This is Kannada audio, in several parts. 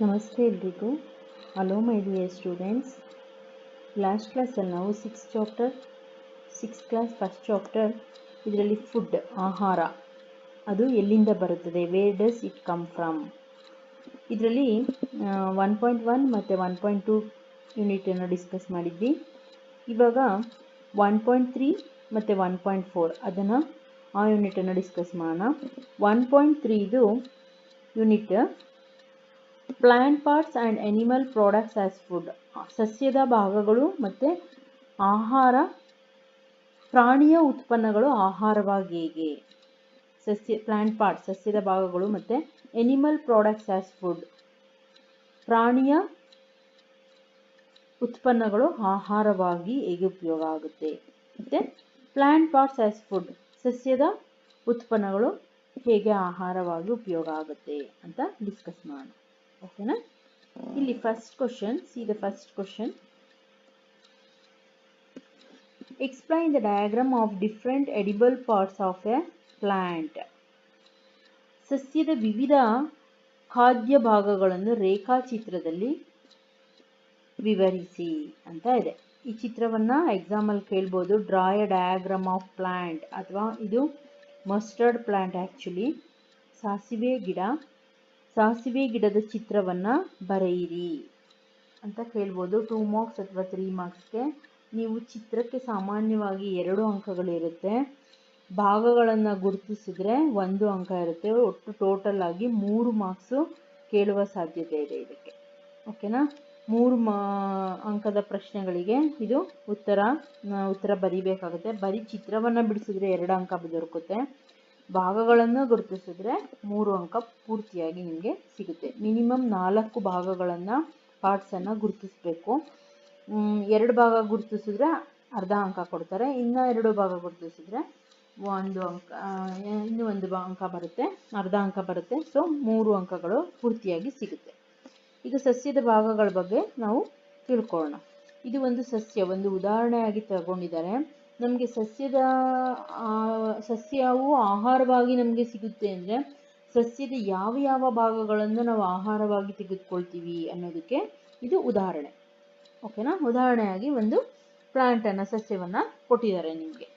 ನಮಸ್ತೆ ಎಲ್ರಿಗೂ. Hello my dear students last ಕ್ಲಾಸಲ್ಲಿ ನಾವು six chapter six class first chapter ಇದರಲ್ಲಿ ಫುಡ್ ಆಹಾರ, ಅದು ಎಲ್ಲಿಂದ ಬರುತ್ತದೆ where does it come from ಇದರಲ್ಲಿ ಒನ್ ಪಾಯಿಂಟ್ ಒನ್ ಮತ್ತು ಒನ್ ಪಾಯಿಂಟ್ ಟು ಯೂನಿಟನ್ನು ಡಿಸ್ಕಸ್ ಮಾಡಿದ್ವಿ. ಇವಾಗ ಒನ್ ಪಾಯಿಂಟ್ ತ್ರೀ ಮತ್ತು ಒನ್ ಪಾಯಿಂಟ್ ಫೋರ್ ಅದನ್ನು ಆ ಯೂನಿಟನ್ನು ಡಿಸ್ಕಸ್ ಮಾಡೋಣ. One point ತ್ರೀದು unit plant parts and animal products as food ಸಸ್ಯದ ಭಾಗಗಳು ಮತ್ತು ಆಹಾರ, ಪ್ರಾಣಿಯ ಉತ್ಪನ್ನಗಳು ಆಹಾರವಾಗಿ ಹೇಗೆ? ಸಸ್ಯ ಪ್ಲ್ಯಾಂಟ್ ಪಾರ್ಟ್ಸ್ ಸಸ್ಯದ ಭಾಗಗಳು ಮತ್ತು ಎನಿಮಲ್ ಪ್ರಾಡಕ್ಟ್ಸ್ ಆ್ಯಸ್ ಫುಡ್ ಪ್ರಾಣಿಯ ಉತ್ಪನ್ನಗಳು ಆಹಾರವಾಗಿ ಹೇಗೆ ಉಪಯೋಗ ಆಗುತ್ತೆ? ಮತ್ತು ಪ್ಲ್ಯಾಂಟ್ ಪಾರ್ಟ್ಸ್ ಆ್ಯಸ್ ಫುಡ್ ಸಸ್ಯದ ಉತ್ಪನ್ನಗಳು ಹೇಗೆ ಆಹಾರವಾಗಿ ಉಪಯೋಗ ಆಗುತ್ತೆ ಅಂತ ಡಿಸ್ಕಸ್ ಮಾಡೋಣ. ಓಕೆನಾ ಇಲ್ಲಿ first question see the first question explain the diagram of different edible parts of a plant ಸಸ್ಯದ ವಿವಿಧ ಖಾದ್ಯ ಭಾಗಗಳನ್ನು ರೇಖಾಚಿತ್ರದಲ್ಲಿ ವಿವರಿಸಿ ಅಂತ ಇದೆ. ಈ ಚಿತ್ರವನ್ನು ಎಕ್ಸಾಮಲ್ಲಿ ಕೇಳ್ಬೋದು. Draw a diagram of plant ಅಥವಾ ಇದು ಮಸ್ಟರ್ಡ್ ಪ್ಲಾಂಟ್ ಆ್ಯಕ್ಚುಲಿ ಸಾಸಿವೆ, ಗಿಡ. ಸಾಸಿವೆ ಗಿಡದ ಚಿತ್ರವನ್ನು ಬರೆಯಿರಿ ಅಂತ ಕೇಳ್ಬೋದು. ಟೂ ಮಾರ್ಕ್ಸ್ ಅಥವಾ ತ್ರೀ ಮಾರ್ಕ್ಸ್ಗೆ ನೀವು ಚಿತ್ರಕ್ಕೆ ಸಾಮಾನ್ಯವಾಗಿ ಎರಡು ಅಂಕಗಳಿರುತ್ತೆ ಭಾಗಗಳನ್ನು ಗುರುತಿಸಿದ್ರೆ ಒಂದು ಅಂಕ ಇರುತ್ತೆ. ಒಟ್ಟು ಟೋಟಲ್ ಆಗಿ ಮೂರು ಮಾರ್ಕ್ಸು ಕೇಳುವ ಸಾಧ್ಯತೆ ಇದೆ ಇದಕ್ಕೆ. ಓಕೆನಾ ಮೂರು ಅಂಕದ ಪ್ರಶ್ನೆಗಳಿಗೆ ಇದು ಉತ್ತರ ಉತ್ತರ ಬರಿಬೇಕಾಗುತ್ತೆ. ಬರೀ ಚಿತ್ರವನ್ನು ಬಿಡಿಸಿದ್ರೆ ಎರಡು ಅಂಕ ದೊರಕುತ್ತೆ. ಭಾಗಗಳನ್ನು ಗುರುತಿಸಿದ್ರೆ ಮೂರು ಅಂಕ ಪೂರ್ತಿಯಾಗಿ ನಿಮಗೆ ಸಿಗುತ್ತೆ. ಮಿನಿಮಮ್ ನಾಲ್ಕು ಭಾಗಗಳನ್ನು ಪಾರ್ಟ್ಸನ್ನು ಗುರುತಿಸಬೇಕು. ಎರಡು ಭಾಗ ಗುರುತಿಸಿದ್ರೆ ಅರ್ಧ ಅಂಕ ಕೊಡ್ತಾರೆ. ಇನ್ನೂ ಎರಡು ಭಾಗ ಗುರುತಿಸಿದ್ರೆ ಒಂದು ಅಂಕ ಇನ್ನೂ ಒಂದು ಅಂಕ ಬರುತ್ತೆ. ಅರ್ಧ ಅಂಕ ಬರುತ್ತೆ. ಸೊ ಮೂರು ಅಂಕಗಳು ಪೂರ್ತಿಯಾಗಿ ಸಿಗುತ್ತೆ. ಈಗ ಸಸ್ಯದ ಭಾಗಗಳ ಬಗ್ಗೆ ನಾವು ತಿಳ್ಕೊಳ್ಳೋಣ. ಇದು ಒಂದು ಸಸ್ಯ. ಒಂದು ಉದಾಹರಣೆಯಾಗಿ ತಗೊಂಡಿದ್ದಾರೆ. ನಮಗೆ ಸಸ್ಯದ ಸಸ್ಯವು ಆಹಾರವಾಗಿ ನಮಗೆ ಸಿಗುತ್ತೆ ಅಂದರೆ ಸಸ್ಯದ ಯಾವ ಯಾವ ಭಾಗಗಳನ್ನು ನಾವು ಆಹಾರವಾಗಿ ತೆಗೆದುಕೊಳ್ತೀವಿ ಅನ್ನೋದಕ್ಕೆ ಇದು ಉದಾಹರಣೆ. ಓಕೆನಾ ಉದಾಹರಣೆಯಾಗಿ ಒಂದು ಪ್ಲಾಂಟನ್ನು ಸಸ್ಯವನ್ನು ಕೊಟ್ಟಿದ್ದಾರೆ ನಿಮಗೆ.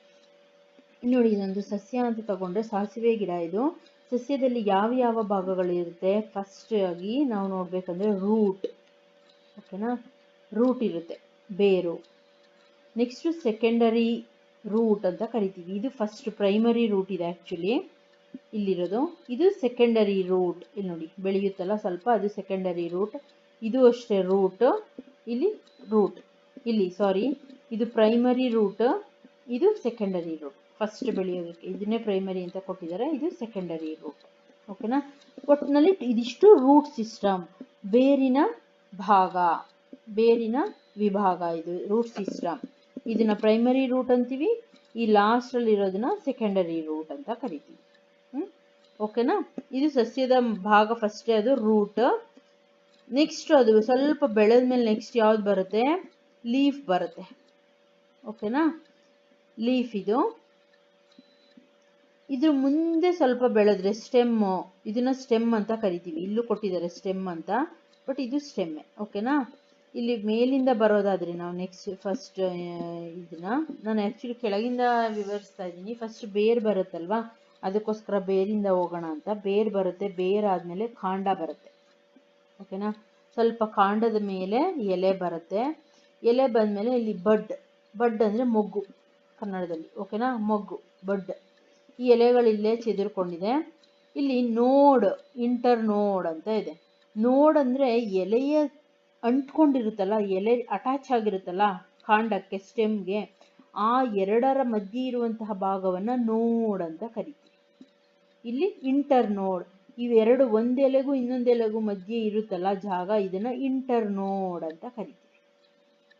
ನೋಡಿ, ಇದೊಂದು ಸಸ್ಯ ಅಂತ ತಗೊಂಡ್ರೆ ಸಾಸಿವೆ ಗಿಡ ಇದು. ಸಸ್ಯದಲ್ಲಿ ಯಾವ ಯಾವ ಭಾಗಗಳಿರುತ್ತೆ? ಫಸ್ಟ್ ಆಗಿ ನಾವು ನೋಡಬೇಕಂದ್ರೆ ರೂಟ್ ಓಕೆನಾ ರೂಟ್ ಇರುತ್ತೆ, ಬೇರು. ನೆಕ್ಸ್ಟು ಸೆಕೆಂಡರಿ ರೂಟ್ ಅಂತ ಕರಿತೀವಿ. ಇದು ಫಸ್ಟ್ ಪ್ರೈಮರಿ ರೂಟ್ ಇದೆ ಆ್ಯಕ್ಚುಲಿ ಇಲ್ಲಿರೋದು. ಇದು ಸೆಕೆಂಡರಿ ರೂಟ್ ಇಲ್ಲಿ ನೋಡಿ, ಬೆಳೆಯುತ್ತಲ್ಲ ಸ್ವಲ್ಪ ಅದು ಸೆಕೆಂಡರಿ ರೂಟ್ ಇದು ಅಷ್ಟೇ ರೂಟ್ ಇಲ್ಲಿ ರೂಟ್ ಇಲ್ಲಿ ಸಾರಿ ಇದು ಪ್ರೈಮರಿ ರೂಟ್ ಇದು ಸೆಕೆಂಡರಿ ರೂಟ್ ಫಸ್ಟ್ ಬೆಳೆಯೋದಕ್ಕೆ. ಇದನ್ನೇ ಪ್ರೈಮರಿ ಅಂತ ಕೊಟ್ಟಿದ್ದಾರೆ. ಇದು ಸೆಕೆಂಡರಿ ರೂಟ್ ಓಕೆನಾ ಒಟ್ಟಿನಲ್ಲಿ ಇದಿಷ್ಟು ರೂಟ್ ಸಿಸ್ಟಮ್ ಬೇರಿನ ಭಾಗ. ಬೇರಿನ ವಿಭಾಗ ಇದು ರೂಟ್ ಸಿಸ್ಟಮ್ ಇದನ್ನ ಪ್ರೈಮರಿ ರೂಟ್ ಅಂತೀವಿ, ಈ ಲಾಸ್ಟಲ್ಲಿ ಇರೋದನ್ನ ಸೆಕೆಂಡರಿ ರೂಟ್ ಅಂತ ಕರಿತೀವಿ. ಓಕೆನಾ ಇದು ಸಸ್ಯದ ಭಾಗ ಫಸ್ಟೇ ಅದು ರೂಟ್ ನೆಕ್ಸ್ಟ್ ಅದು ಸ್ವಲ್ಪ ಬೆಳೆದ ಮೇಲೆ ನೆಕ್ಸ್ಟ್ ಯಾವ್ದು ಬರುತ್ತೆ? ಲೀಫ್ ಬರುತ್ತೆ. ಓಕೆನಾ ಲೀಫ್ ಇದು. ಇದ್ರ ಮುಂದೆ ಸ್ವಲ್ಪ ಬೆಳೆದ್ರೆ ಸ್ಟೆಮ್ಮು ಇದನ್ನ ಸ್ಟೆಮ್ ಅಂತ ಕರಿತೀವಿ. ಇಲ್ಲೂ ಕೊಟ್ಟಿದ್ದಾರೆ ಸ್ಟೆಮ್ ಅಂತ ಬಟ್ ಇದು ಸ್ಟೆಮ್ಮೆ ಓಕೆನಾ ಇಲ್ಲಿ ಮೇಲಿಂದ ಬರೋದಾದ್ರೆ ನಾವು ನೆಕ್ಸ್ಟ್ ಫಸ್ಟ್ ಇದನ್ನ ನಾನು ಆ್ಯಕ್ಚುಲಿ ಕೆಳಗಿಂದ ವಿವರಿಸ್ತಾ ಇದ್ದೀನಿ. ಫಸ್ಟ್ ಬೇರ್ ಬರುತ್ತಲ್ವಾ? ಅದಕ್ಕೋಸ್ಕರ ಬೇರಿಂದ ಹೋಗೋಣ ಅಂತ. ಬೇರ್ ಬರುತ್ತೆ, ಬೇರ್ ಆದಮೇಲೆ ಕಾಂಡ ಬರುತ್ತೆ. ಓಕೆನಾ ಸ್ವಲ್ಪ ಕಾಂಡದ ಮೇಲೆ ಎಲೆ ಬರುತ್ತೆ. ಎಲೆ ಬಂದಮೇಲೆ ಇಲ್ಲಿ ಬಡ್. ಬಡ್ ಅಂದರೆ ಮೊಗ್ಗು ಕನ್ನಡದಲ್ಲಿ. ಓಕೆನಾ ಮೊಗ್ಗು, ಬಡ್. ಈ ಎಲೆಗಳಿಲ್ಲೇ ಚೆದುರ್ಕೊಂಡಿದೆ. ಇಲ್ಲಿ ನೋಡ್ ಇಂಟರ್ ನೋಡ್ ಅಂತ ಇದೆ. ನೋಡ್ ಅಂದರೆ ಎಲೆಯ ಅಂಟ್ಕೊಂಡಿರುತ್ತಲ್ಲ, ಎಲೆ ಅಟ್ಯಾಚ್ ಆಗಿರುತ್ತಲ್ಲ ಕಾಂಡಕ್ಕೆ, ಸ್ಟೆಮ್ಗೆ, ಆ ಎರಡರ ಮಧ್ಯೆ ಇರುವಂತಹ ಭಾಗವನ್ನು ನೋಡ್ ಅಂತ ಕರಿತೀವಿ. ಇಲ್ಲಿ ಇಂಟರ್ ನೋಡ್ ಇವೆರಡು ಒಂದೆಲೆಗೂ ಇನ್ನೊಂದೆಲೆಗೂ ಮಧ್ಯೆ ಇರುತ್ತಲ್ಲ ಜಾಗ, ಇದನ್ನು ಇಂಟರ್ ನೋಡ್ ಅಂತ ಕರಿತೀವಿ.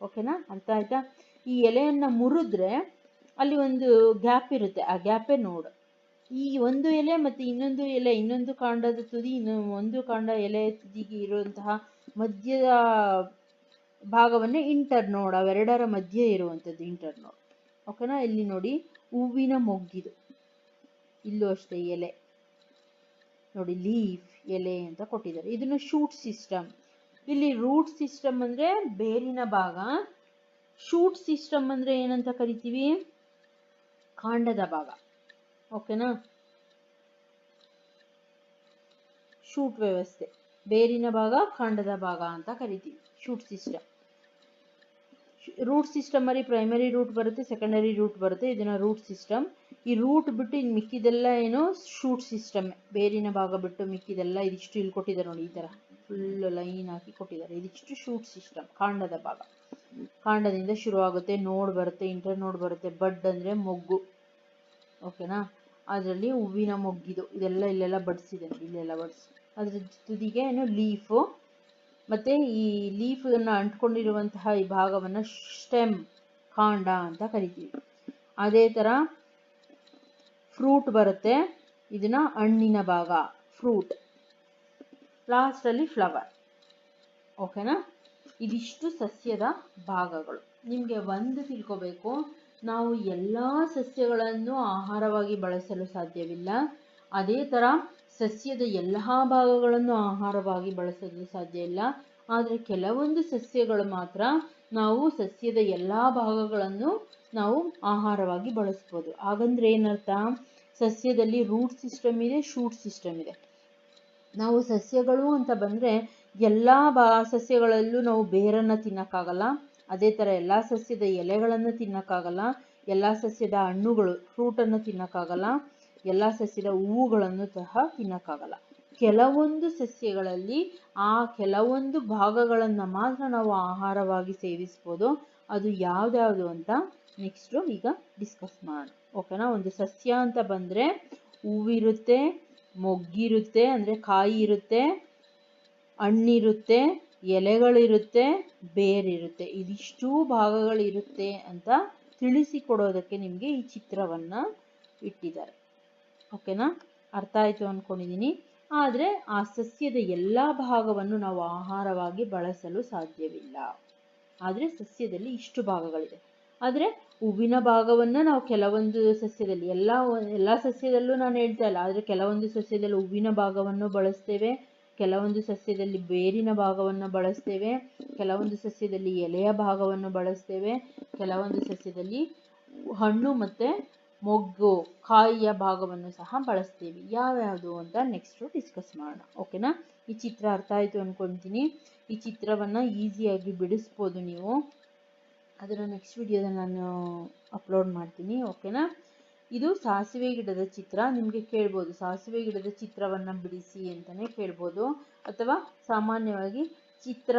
ಓಕೆನಾ ಅಂತ ಆಯ್ತಾ? ಈ ಎಲೆಯನ್ನು ಮುರಿದ್ರೆ ಅಲ್ಲಿ ಒಂದು ಗ್ಯಾಪ್ ಇರುತ್ತೆ, ಆ ಗ್ಯಾಪೇ ನೋಡ್. ಈ ಒಂದು ಎಲೆ ಮತ್ತು ಇನ್ನೊಂದು ಎಲೆ, ಇನ್ನೊಂದು ಕಾಂಡದ ತುದಿ, ಇನ್ನೊಂದು ಒಂದು ಕಾಂಡ ಎಲೆ ತುದಿಗೆ ಇರುವಂತಹ ಮಧ್ಯದ ಭಾಗವನ್ನೇ ಇಂಟರ್ ನೋಡ್, ಅವೆರಡರ ಮಧ್ಯೆ ಇರುವಂಥದ್ದು ಇಂಟರ್ ನೋಡ್. ಓಕೆನಾ ಇಲ್ಲಿ ನೋಡಿ, ಹೂವಿನ ಮೊಗ್ಗಿದು. ಇಲ್ಲೂ ಅಷ್ಟೇ ಎಲೆ. ನೋಡಿ ಲೀಫ್ ಎಲೆ ಅಂತ ಕೊಟ್ಟಿದ್ದಾರೆ. ಇದನ್ನು ಶೂಟ್ ಸಿಸ್ಟಮ್ ಇಲ್ಲಿ ರೂಟ್ ಸಿಸ್ಟಮ್ ಅಂದ್ರೆ ಬೇರಿನ ಭಾಗ. ಶೂಟ್ ಸಿಸ್ಟಮ್ ಅಂದ್ರೆ ಏನಂತ ಕರಿತೀವಿ? ಕಾಂಡದ ಭಾಗ. ಓಕೆನಾ ಶೂಟ್ ವ್ಯವಸ್ಥೆ. ಬೇರಿನ ಭಾಗ ಕಾಂಡದ ಭಾಗ ಅಂತ ಕರಿತೀವಿ. ಶೂಟ್ ಸಿಸ್ಟಮ್ ರೂಟ್ ಸಿಸ್ಟಮ್ ಅಲ್ಲಿ ಪ್ರೈಮರಿ ರೂಟ್ ಬರುತ್ತೆ ಸೆಕೆಂಡರಿ ರೂಟ್ ಬರುತ್ತೆ. ಇದನ್ನ ರೂಟ್ ಸಿಸ್ಟಮ್ ಈ ರೂಟ್ ಬಿಟ್ಟು ಇನ್ ಮಿಕ್ಕಿದೆಲ್ಲ ಏನು? ಶೂಟ್ ಸಿಸ್ಟಮ್ ಬೇರಿನ ಭಾಗ ಬಿಟ್ಟು ಮಿಕ್ಕಿದೆಲ್ಲ ಇದಿಷ್ಟು ಇಲ್ಲಿ ಕೊಟ್ಟಿದ್ದಾರೆ ನೋಡಿ, ಈ ತರ ಫುಲ್ ಲೈನ್ ಹಾಕಿ ಕೊಟ್ಟಿದ್ದಾರೆ. ಇದಿಷ್ಟು ಶೂಟ್ ಸಿಸ್ಟಮ್ ಕಾಂಡದ ಭಾಗ. ಕಾಂಡದಿಂದ ಶುರುವಾಗುತ್ತೆ ನೋಡ್ ಬರುತ್ತೆ ಇಂಟರ್ ನೋಡ್ ಬರುತ್ತೆ ಬಡ್ ಅಂದ್ರೆ ಮೊಗ್ಗು. ಓಕೆನಾ ಅದರಲ್ಲಿ ಹೂವಿನ ಮೊಗ್ಗಿದು. ಇದೆಲ್ಲ ಇಲ್ಲೆಲ್ಲ ಬಡ್ಸಿದೆ ಇಲ್ಲೆಲ್ಲ ಬಡ್ಸಿ. ಅದ್ರ ತುದಿಗೆ ಏನು ಲೀಫು ಮತ್ತೆ ಈ ಲೀಫನ್ನು ಅಂಟ್ಕೊಂಡಿರುವಂತಹ ಈ ಭಾಗವನ್ನು ಸ್ಟೆಮ್ ಕಾಂಡ ಅಂತ ಕರಿತೀವಿ. ಅದೇ ಥರ ಫ್ರೂಟ್ ಬರುತ್ತೆ. ಇದನ್ನ ಹಣ್ಣಿನ ಭಾಗ ಫ್ರೂಟ್ ಲಾಸ್ಟಲ್ಲಿ ಫ್ಲವರ್ ಓಕೆನಾ ಇದಿಷ್ಟು ಸಸ್ಯದ ಭಾಗಗಳು. ನಿಮಗೆ ಒಂದು ತಿಳ್ಕೋಬೇಕು. ನಾವು ಎಲ್ಲ ಸಸ್ಯಗಳನ್ನು ಆಹಾರವಾಗಿ ಬಳಸಲು ಸಾಧ್ಯವಿಲ್ಲ. ಅದೇ ಥರ ಸಸ್ಯದ ಎಲ್ಲ ಭಾಗಗಳನ್ನು ಆಹಾರವಾಗಿ ಬಳಸಲು ಸಾಧ್ಯ ಇಲ್ಲ. ಆದರೆ ಕೆಲವೊಂದು ಸಸ್ಯಗಳು ಮಾತ್ರ ನಾವು ಸಸ್ಯದ ಎಲ್ಲ ಭಾಗಗಳನ್ನು ನಾವು ಆಹಾರವಾಗಿ ಬಳಸ್ಬೋದು. ಹಾಗಂದ್ರೆ ಏನರ್ಥ? ಸಸ್ಯದಲ್ಲಿ ರೂಟ್ ಸಿಸ್ಟಮ್ ಇದೆ ಶೂಟ್ ಸಿಸ್ಟಮ್ ಇದೆ. ನಾವು ಸಸ್ಯಗಳು ಅಂತ ಬಂದರೆ ಎಲ್ಲ ಬಾ, ಸಸ್ಯಗಳಲ್ಲೂ ನಾವು ಬೇರನ್ನು ತಿನ್ನೋಕ್ಕಾಗಲ್ಲ. ಅದೇ ಥರ ಎಲ್ಲ ಸಸ್ಯದ ಎಲೆಗಳನ್ನು ತಿನ್ನೋಕ್ಕಾಗಲ್ಲ. ಎಲ್ಲ ಸಸ್ಯದ ಹಣ್ಣುಗಳು ಫ್ರೂಟನ್ನು ತಿನ್ನಕ್ಕಾಗಲ್ಲ. ಎಲ್ಲ ಸಸ್ಯದ ಹೂವುಗಳನ್ನು ಸಹ ತಿನ್ನಕ್ಕಾಗಲ್ಲ. ಕೆಲವೊಂದು ಸಸ್ಯಗಳಲ್ಲಿ ಆ ಕೆಲವೊಂದು ಭಾಗಗಳನ್ನು ಮಾತ್ರ ನಾವು ಆಹಾರವಾಗಿ ಸೇವಿಸ್ಬೋದು. ಅದು ಯಾವ್ದ್ಯಾವುದು ಅಂತ ನೆಕ್ಸ್ಟು ಈಗ ಡಿಸ್ಕಸ್ ಮಾಡೋಣ. ಓಕೆನಾ ಒಂದು ಸಸ್ಯ ಅಂತ ಬಂದರೆ ಹೂವಿರುತ್ತೆ, ಮೊಗ್ಗಿರುತ್ತೆ, ಅಂದರೆ ಕಾಯಿ ಇರುತ್ತೆ, ಹಣ್ಣಿರುತ್ತೆ, ಎಲೆಗಳಿರುತ್ತೆ, ಬೇರಿರುತ್ತೆ. ಇದಿಷ್ಟೂ ಭಾಗಗಳಿರುತ್ತೆ ಅಂತ ತಿಳಿಸಿಕೊಡೋದಕ್ಕೆ ನಿಮಗೆ ಈ ಚಿತ್ರವನ್ನು ಇಟ್ಟಿದ್ದಾರೆ. ಓಕೆನಾ? ಅರ್ಥ ಆಯಿತು ಅಂದ್ಕೊಂಡಿದ್ದೀನಿ ಆದರೆ ಆ ಸಸ್ಯದ ಎಲ್ಲ ಭಾಗವನ್ನು ನಾವು ಆಹಾರವಾಗಿ ಬಳಸಲು ಸಾಧ್ಯವಿಲ್ಲ. ಆದರೆ ಸಸ್ಯದಲ್ಲಿ ಇಷ್ಟು ಭಾಗಗಳಿದೆ. ಆದರೆ ಹೂವಿನ ಭಾಗವನ್ನು ನಾವು ಕೆಲವೊಂದು ಸಸ್ಯದಲ್ಲಿ ಎಲ್ಲ ಎಲ್ಲ ಸಸ್ಯದಲ್ಲೂ ನಾನು ಹೇಳ್ತಾ ಇಲ್ಲ. ಆದರೆ ಕೆಲವೊಂದು ಸಸ್ಯದಲ್ಲಿ ಹೂವಿನ ಭಾಗವನ್ನು ಬಳಸ್ತೇವೆ. ಕೆಲವೊಂದು ಸಸ್ಯದಲ್ಲಿ ಬೇರಿನ ಭಾಗವನ್ನು ಬಳಸ್ತೇವೆ. ಕೆಲವೊಂದು ಸಸ್ಯದಲ್ಲಿ ಎಲೆಯ ಭಾಗವನ್ನು ಬಳಸ್ತೇವೆ. ಕೆಲವೊಂದು ಸಸ್ಯದಲ್ಲಿ ಹಣ್ಣು ಮತ್ತು ಮೊಗ್ಗು, ಕಾಯಿಯ ಭಾಗವನ್ನು ಸಹ ಬಳಸ್ತೀವಿ. ಯಾವ್ಯಾವುದು ಅಂತ ನೆಕ್ಸ್ಟು ಡಿಸ್ಕಸ್ ಮಾಡೋಣ. ಓಕೆನಾ ಈ ಚಿತ್ರ ಅರ್ಥ ಆಯಿತು ಅಂದ್ಕೊತೀನಿ ಈ ಚಿತ್ರವನ್ನು ಈಸಿಯಾಗಿ ಬಿಡಿಸ್ಬೋದು ನೀವು. ಅದರ ನೆಕ್ಸ್ಟ್ ವಿಡಿಯೋದ ನಾನು ಅಪ್ಲೋಡ್ ಮಾಡ್ತೀನಿ. ಓಕೆನಾ ಇದು ಸಾಸಿವೆ ಗಿಡದ ಚಿತ್ರ. ನಿಮಗೆ ಕೇಳ್ಬೋದು. ಸಾಸಿವೆ ಗಿಡದ ಚಿತ್ರವನ್ನು ಬಿಡಿಸಿ ಅಂತಲೇ ಕೇಳ್ಬೋದು. ಅಥವಾ ಸಾಮಾನ್ಯವಾಗಿ ಚಿತ್ರ,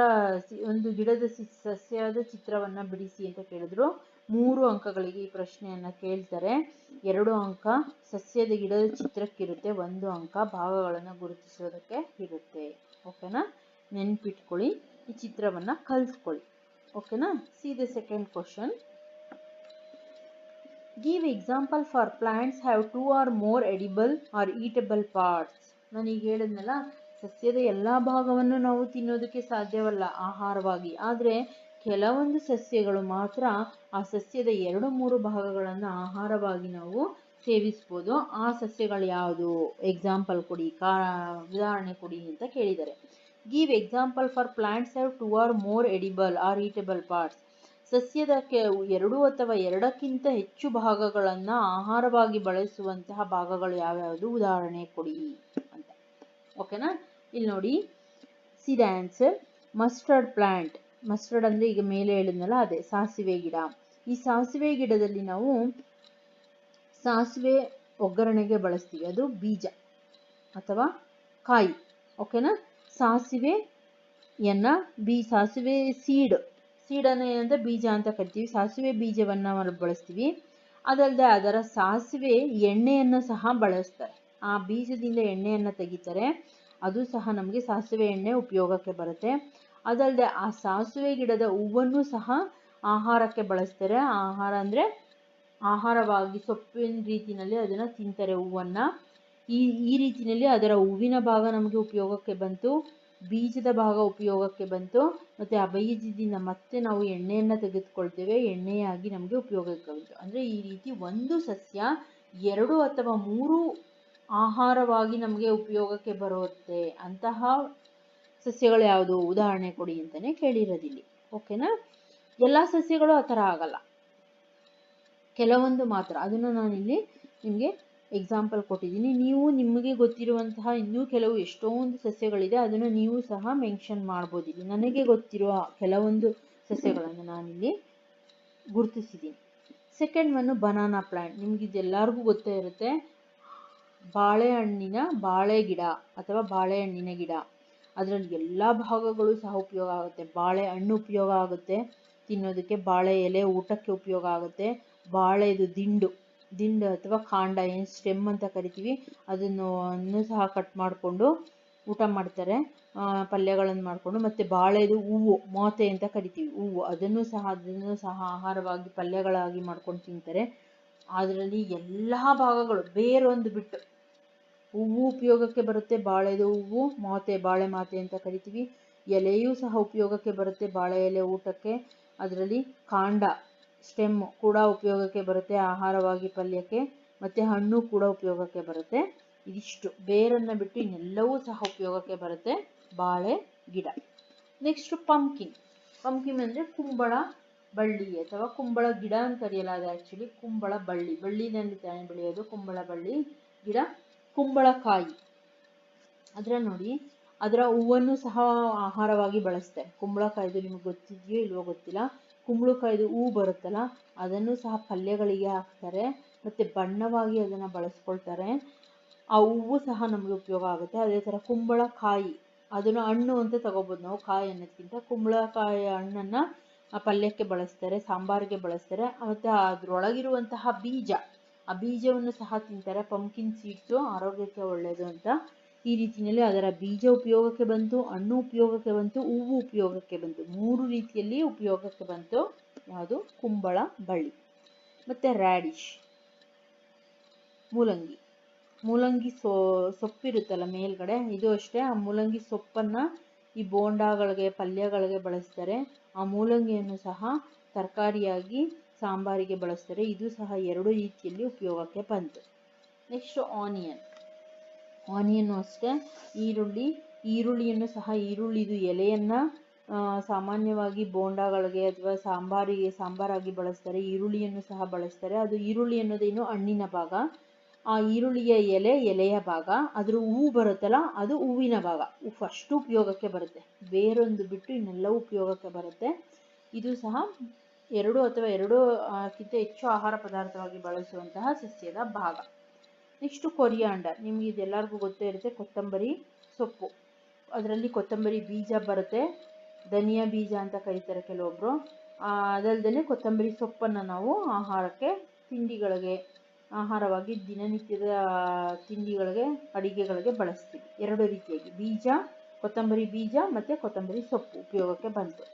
ಒಂದು ಗಿಡದ ಸಸ್ಯದ ಚಿತ್ರವನ್ನು ಬಿಡಿಸಿ ಅಂತ ಕೇಳಿದ್ರು. ಮೂರು ಅಂಕಗಳಿಗೆ ಈ ಪ್ರಶ್ನೆಯನ್ನು ಕೇಳ್ತಾರೆ. ಎರಡು ಅಂಕ ಸಸ್ಯದ ಗಿಡದ ಚಿತ್ರಕ್ಕಿರುತ್ತೆ, ಒಂದು ಅಂಕ ಭಾಗಗಳನ್ನು ಗುರುತಿಸೋದಕ್ಕೆ ಇರುತ್ತೆ. ಓಕೆನಾ? ನೆನ್ಪಿಟ್ಕೊಳ್ಳಿ, ಈ ಚಿತ್ರವನ್ನು ಕಲಿಸ್ಕೊಳ್ಳಿ ಓಕೆನಾ? See the second question give example for plants have two or more edible or eatable parts ನಾನು ಈಗ ಹೇಳಿದ್ನಲ್ಲ, ಸಸ್ಯದ ಎಲ್ಲ ಭಾಗವನ್ನು ನಾವು ತಿನ್ನೋದಕ್ಕೆ ಸಾಧ್ಯವಲ್ಲ, ಆಹಾರವಾಗಿ. ಆದರೆ ಕೆಲವೊಂದು ಸಸ್ಯಗಳು ಮಾತ್ರ ಆ ಸಸ್ಯದ ಎರಡು ಮೂರು ಭಾಗಗಳನ್ನು ಆಹಾರವಾಗಿ ನಾವು ಸೇವಿಸ್ಬೋದು. ಆ ಸಸ್ಯಗಳು ಯಾವುದು? ಎಕ್ಸಾಂಪಲ್ ಕೊಡಿ, ಕಾ, ಉದಾಹರಣೆ ಕೊಡಿ ಅಂತ ಕೇಳಿದ್ದಾರೆ. Give example for plants have two or more edible or eatable parts ಸಸ್ಯದ ಕೆ, ಎರಡು ಅಥವಾ ಎರಡಕ್ಕಿಂತ ಹೆಚ್ಚು ಭಾಗಗಳನ್ನು ಆಹಾರವಾಗಿ ಬಳಸುವಂತಹ ಭಾಗಗಳು ಯಾವ್ಯಾವುದು? ಉದಾಹರಣೆ ಕೊಡಿ ಅಂತ. ಓಕೆನಾ ಇಲ್ಲಿ ನೋಡಿ. See the answer mustard plant mustard ಅಂದ್ರೆ ಈಗ ಮೇಲೆ ಹೇಳಿದ್ನಲ್ಲ, ಅದೇ ಸಾಸಿವೆ ಗಿಡ. ಈ ಸಾಸಿವೆ ಗಿಡದಲ್ಲಿ ನಾವು ಸಾಸಿವೆ ಒಗ್ಗರಣೆಗೆ ಬಳಸ್ತೀವಿ. ಅದು ಬೀಜ ಅಥವಾ ಕಾಯಿ. ಓಕೆನಾ ಸಾಸಿವೆ ಎನ್ನ, ಬೀ, ಸಾಸಿವೆ ಸೀಡ್ ಸೀಡನ್ನು ಏನಂದ್ರೆ ಬೀಜ ಅಂತ ಕರಿತೀವಿ. ಸಾಸಿವೆ ಬೀಜವನ್ನ ಬಳಸ್ತೀವಿ. ಅದಲ್ಲದೆ ಅದರ ಸಾಸಿವೆ ಎಣ್ಣೆಯನ್ನು ಸಹ ಬಳಸ್ತಾರೆ. ಆ ಬೀಜದಿಂದ ಎಣ್ಣೆಯನ್ನು ತೆಗಿತಾರೆ. ಅದು ಸಹ ನಮಗೆ ಸಾಸಿವೆ ಎಣ್ಣೆ ಉಪಯೋಗಕ್ಕೆ ಬರುತ್ತೆ. ಅದಲ್ಲದೆ ಆ ಸಾಸಿವೆ ಗಿಡದ ಹೂವನ್ನು ಸಹ ಆಹಾರಕ್ಕೆ ಬಳಸ್ತಾರೆ. ಆಹಾರ ಅಂದರೆ ಆಹಾರವಾಗಿ ಸೊಪ್ಪಿನ ರೀತಿಯಲ್ಲಿ ಅದನ್ನು ತಿಂತಾರೆ ಹೂವನ್ನು. ಈ ಈ ರೀತಿಯಲ್ಲಿ ಅದರ ಹೂವಿನ ಭಾಗ ನಮಗೆ ಉಪಯೋಗಕ್ಕೆ ಬಂತು, ಬೀಜದ ಭಾಗ ಉಪಯೋಗಕ್ಕೆ ಬಂತು, ಮತ್ತು ಆ ಬೀಜದಿಂದ ಮತ್ತೆ ನಾವು ಎಣ್ಣೆಯನ್ನು ತೆಗೆದುಕೊಳ್ತೇವೆ. ಎಣ್ಣೆಯಾಗಿ ನಮಗೆ ಉಪಯೋಗಕ್ಕೆ ಬಂತು. ಅಂದರೆ ಈ ರೀತಿ ಒಂದು ಸಸ್ಯ ಎರಡು ಅಥವಾ ಮೂರು ಆಹಾರವಾಗಿ ನಮಗೆ ಉಪಯೋಗಕ್ಕೆ ಬರುತ್ತೆ ಅಂತಹ ಸಸ್ಯಗಳು ಯಾವುದು? ಉದಾಹರಣೆ ಕೊಡಿ ಅಂತಾನೆ ಕೇಳಿರೋದಿಲ್ಲಿ. ಓಕೆನಾ ಎಲ್ಲ ಸಸ್ಯಗಳು ಆ ಥರ ಆಗಲ್ಲ. ಕೆಲವೊಂದು ಮಾತ್ರ. ಅದನ್ನು ನಾನಿಲ್ಲಿ ನಿಮಗೆ ಎಕ್ಸಾಂಪಲ್ ಕೊಟ್ಟಿದ್ದೀನಿ. ನೀವು ನಿಮಗೆ ಗೊತ್ತಿರುವಂತಹ ಇನ್ನೂ ಕೆಲವು ಎಷ್ಟೊಂದು ಸಸ್ಯಗಳಿದೆ, ಅದನ್ನು ನೀವು ಸಹ ಮೆನ್ಷನ್ ಮಾಡ್ಬೋದು ನನಗೆ ಗೊತ್ತಿರುವ ಕೆಲವೊಂದು ಸಸ್ಯಗಳನ್ನು ನಾನಿಲ್ಲಿ ಗುರುತಿಸಿದ್ದೀನಿ. ಸೆಕೆಂಡ್ ಒಂದು ಬನಾನಾ ಪ್ಲಾಂಟ್ ನಿಮ್ಗೆ ಇದೆಲ್ಲರಿಗೂ ಗೊತ್ತೇ ಇರುತ್ತೆ. ಬಾಳೆಹಣ್ಣಿನ ಬಾಳೆ ಗಿಡ ಅಥವಾ ಬಾಳೆಹಣ್ಣಿನ ಗಿಡ. ಅದರಲ್ಲಿ ಎಲ್ಲ ಭಾಗಗಳು ಸಹ ಉಪಯೋಗ ಆಗುತ್ತೆ. ಬಾಳೆ ಹಣ್ಣು ಉಪಯೋಗ ಆಗುತ್ತೆ. ತಿನ್ನೋದಕ್ಕೆ ಬಾಳೆ ಎಲೆ ಊಟಕ್ಕೆ ಉಪಯೋಗ ಆಗುತ್ತೆ. ಬಾಳೆದು ದಿಂಡು ದಿಂಡು ಅಥವಾ ಕಾಂಡ ಏನು ಸ್ಟೆಮ್ ಅಂತ ಕರಿತೀವಿ ಅದನ್ನು ಸಹ ಕಟ್ ಮಾಡಿಕೊಂಡು ಊಟ ಮಾಡ್ತಾರೆ. ಪಲ್ಯಗಳನ್ನು ಮಾಡಿಕೊಂಡು ಮತ್ತು ಬಾಳೆದು ಹೂವು, ಮೋತೆ ಅಂತ ಕರಿತೀವಿ. ಹೂವು, ಅದನ್ನು ಸಹ ಅದನ್ನು ಸಹ ಆಹಾರವಾಗಿ ಪಲ್ಯಗಳಾಗಿ ಮಾಡ್ಕೊಂಡು ತಿಂತಾರೆ. ಅದರಲ್ಲಿ ಎಲ್ಲ ಭಾಗಗಳು, ಬೇರೊಂದು ಬಿಟ್ಟು ಹೂವು ಉಪಯೋಗಕ್ಕೆ ಬರುತ್ತೆ ಬಾಳೆದು ಹೂವು, ಮಾತೆ ಬಾಳೆ ಮಾತೆ ಅಂತ ಕರಿತೀವಿ. ಎಲೆಯೂ ಸಹ ಉಪಯೋಗಕ್ಕೆ ಬರುತ್ತೆ, ಬಾಳೆ ಎಲೆ ಊಟಕ್ಕೆ. ಅದರಲ್ಲಿ ಕಾಂಡ ಸ್ಟೆಮ್ ಕೂಡ ಉಪಯೋಗಕ್ಕೆ ಬರುತ್ತೆ, ಆಹಾರವಾಗಿ ಪಲ್ಯಕ್ಕೆ. ಮತ್ತು ಹಣ್ಣು ಕೂಡ ಉಪಯೋಗಕ್ಕೆ ಬರುತ್ತೆ. ಇದಿಷ್ಟು. ಬೇರನ್ನು ಬಿಟ್ಟು ಇನ್ನೆಲ್ಲವೂ ಸಹ ಉಪಯೋಗಕ್ಕೆ ಬರುತ್ತೆ, ಬಾಳೆ, ಗಿಡ. ನೆಕ್ಸ್ಟ್ ಪಂಪ್ಕಿನ್ ಪಂಕಿನ್ ಅಂದರೆ ಕುಂಬಳ ಬಳ್ಳಿ ಅಥವಾ ಕುಂಬಳ ಗಿಡ ಅಂತ ಕರೆಯಲಾದ ಆ್ಯಕ್ಚುಲಿ ಕುಂಬಳ ಬಳ್ಳಿ. ಬಳ್ಳಿನಲ್ಲಿ ತಾನೇ ಬೆಳೆಯೋದು, ಕುಂಬಳ ಬಳ್ಳಿ, ಗಿಡ. ಕುಂಬಳಕಾಯಿ. ಅದರ ನೋಡಿ, ಅದರ ಹೂವನ್ನು ಸಹ ಆಹಾರವಾಗಿ ಬಳಸ್ತಾರೆ ಕುಂಬಳಕಾಯ್ದು ನಿಮಗೆ ಗೊತ್ತಿದೆಯೋ ಇಲ್ವೋ ಗೊತ್ತಿಲ್ಲ. ಕುಂಬಳಕಾಯ್ದು ಹೂ ಬರುತ್ತಲ್ಲ, ಅದನ್ನು ಸಹ ಪಲ್ಯಗಳಿಗೆ ಹಾಕ್ತಾರೆ. ಮತ್ತು ಬಣ್ಣವಾಗಿ ಅದನ್ನು ಬಳಸ್ಕೊಳ್ತಾರೆ. ಆ ಹೂವು ಸಹ ನಮಗೆ ಉಪಯೋಗ ಆಗುತ್ತೆ. ಅದೇ ಥರ ಕುಂಬಳಕಾಯಿ, ಅದನ್ನು ಹಣ್ಣು ಅಂತ ತಗೋಬೋದು ನಾವು. ಕಾಯಿ ಅನ್ನೋದಕ್ಕಿಂತ ಕುಂಬಳಕಾಯಿ ಹಣ್ಣನ್ನು ಆ ಪಲ್ಯಕ್ಕೆ ಬಳಸ್ತಾರೆ, ಸಾಂಬಾರಿಗೆ ಬಳಸ್ತಾರೆ. ಮತ್ತು ಅದರೊಳಗಿರುವಂತಹ ಬೀಜ. ಆ ಬೀಜವನ್ನು ಸಹ ತಿಂತಾರೆ. ಪಂಪ್ಕಿನ್ ಸೀಡ್ಸು ಆರೋಗ್ಯಕ್ಕೆ ಒಳ್ಳೆಯದು ಅಂತ. ಈ ರೀತಿಯಲ್ಲಿ ಅದರ ಬೀಜ ಉಪಯೋಗಕ್ಕೆ ಬಂತು, ಹಣ್ಣು ಉಪಯೋಗಕ್ಕೆ ಬಂತು, ಹೂವು ಉಪಯೋಗಕ್ಕೆ ಬಂತು. ಮೂರು ರೀತಿಯಲ್ಲಿ ಉಪಯೋಗಕ್ಕೆ ಬಂತು. ಯಾವುದು? ಕುಂಬಳ, ಬಳ್ಳಿ. ಮತ್ತು ರ್ಯಾಡಿಶ್ ಮೂಲಂಗಿ. ಮೂಲಂಗಿ ಸೊ, ಸೊಪ್ಪಿರುತ್ತಲ್ಲ ಮೇಲ್ಗಡೆ? ಇದು ಅಷ್ಟೇ. ಆ ಮೂಲಂಗಿ ಸೊಪ್ಪನ್ನು ಈ ಬೋಂಡಾಗಳಿಗೆ, ಪಲ್ಯಗಳಿಗೆ ಬಳಸ್ತಾರೆ. ಆ ಮೂಲಂಗಿಯನ್ನು ಸಹ ತರಕಾರಿಯಾಗಿ ಸಾಂಬಾರಿಗೆ ಬಳಸ್ತಾರೆ ಇದು ಸಹ ಎರಡು ರೀತಿಯಲ್ಲಿ ಉಪಯೋಗಕ್ಕೆ ಬಂತು. ನೆಕ್ಸ್ಟ್ ಆನಿಯನ್ ಆನಿಯನ್ನು ಅಷ್ಟೇ. ಈರುಳ್ಳಿ, ಈರುಳ್ಳಿಯನ್ನು ಸಹ ಈರುಳ್ಳಿದು ಎಲೆಯನ್ನು ಸಾಮಾನ್ಯವಾಗಿ ಬೋಂಡಾಗಳಿಗೆ ಅಥವಾ ಸಾಂಬಾರಿಗೆ, ಸಾಂಬಾರಾಗಿ ಬಳಸ್ತಾರೆ. ಈರುಳ್ಳಿಯನ್ನು ಸಹ ಬಳಸ್ತಾರೆ. ಅದು ಈರುಳ್ಳಿ ಅನ್ನೋದೇನು ಹಣ್ಣಿನ ಭಾಗ. ಆ ಈರುಳ್ಳಿಯ ಎಲೆ ಎಲೆಯ ಭಾಗ. ಅದರ ಹೂವು ಬರುತ್ತಲ್ಲ, ಅದು ಹೂವಿನ ಭಾಗ. ಫಸ್ಟ್ ಉಪಯೋಗಕ್ಕೆ ಬರುತ್ತೆ. ಬೇರೊಂದು ಬಿಟ್ಟು ಇನ್ನೆಲ್ಲವೂ ಉಪಯೋಗಕ್ಕೆ ಬರುತ್ತೆ. ಇದು ಸಹ ಎರಡು ಅಥವಾ ಎರಡು ಕ್ಕಿಂತ ಹೆಚ್ಚು ಆಹಾರ ಪದಾರ್ಥವಾಗಿ ಬಳಸುವಂತಹ ಸಸ್ಯದ ಭಾಗ. Next coriander. ನಿಮ್ಗೆ ಇದೆಲ್ಲರಿಗೂ ಗೊತ್ತೇ ಇರುತ್ತೆ, ಕೊತ್ತಂಬರಿ ಸೊಪ್ಪು. ಅದರಲ್ಲಿ ಕೊತ್ತಂಬರಿ ಬೀಜ ಬರುತ್ತೆ. ಧನಿಯಾ ಬೀಜ ಅಂತ ಕರೀತಾರೆ ಕೆಲವೊಬ್ಬರು ಅದಲ್ಲದೆ ಕೊತ್ತಂಬರಿ ಸೊಪ್ಪನ್ನು ನಾವು ಆಹಾರಕ್ಕೆ, ತಿಂಡಿಗಳಿಗೆ, ಆಹಾರವಾಗಿ ದಿನನಿತ್ಯದ ತಿಂಡಿಗಳಿಗೆ, ಅಡಿಗೆಗಳಿಗೆ ಬಳಸ್ತೀವಿ. ಎರಡು ರೀತಿಯಾಗಿ. ಬೀಜ, ಕೊತ್ತಂಬರಿ ಬೀಜ ಮತ್ತು ಕೊತ್ತಂಬರಿ ಸೊಪ್ಪು ಉಪಯೋಗಕ್ಕೆ ಬಂತು.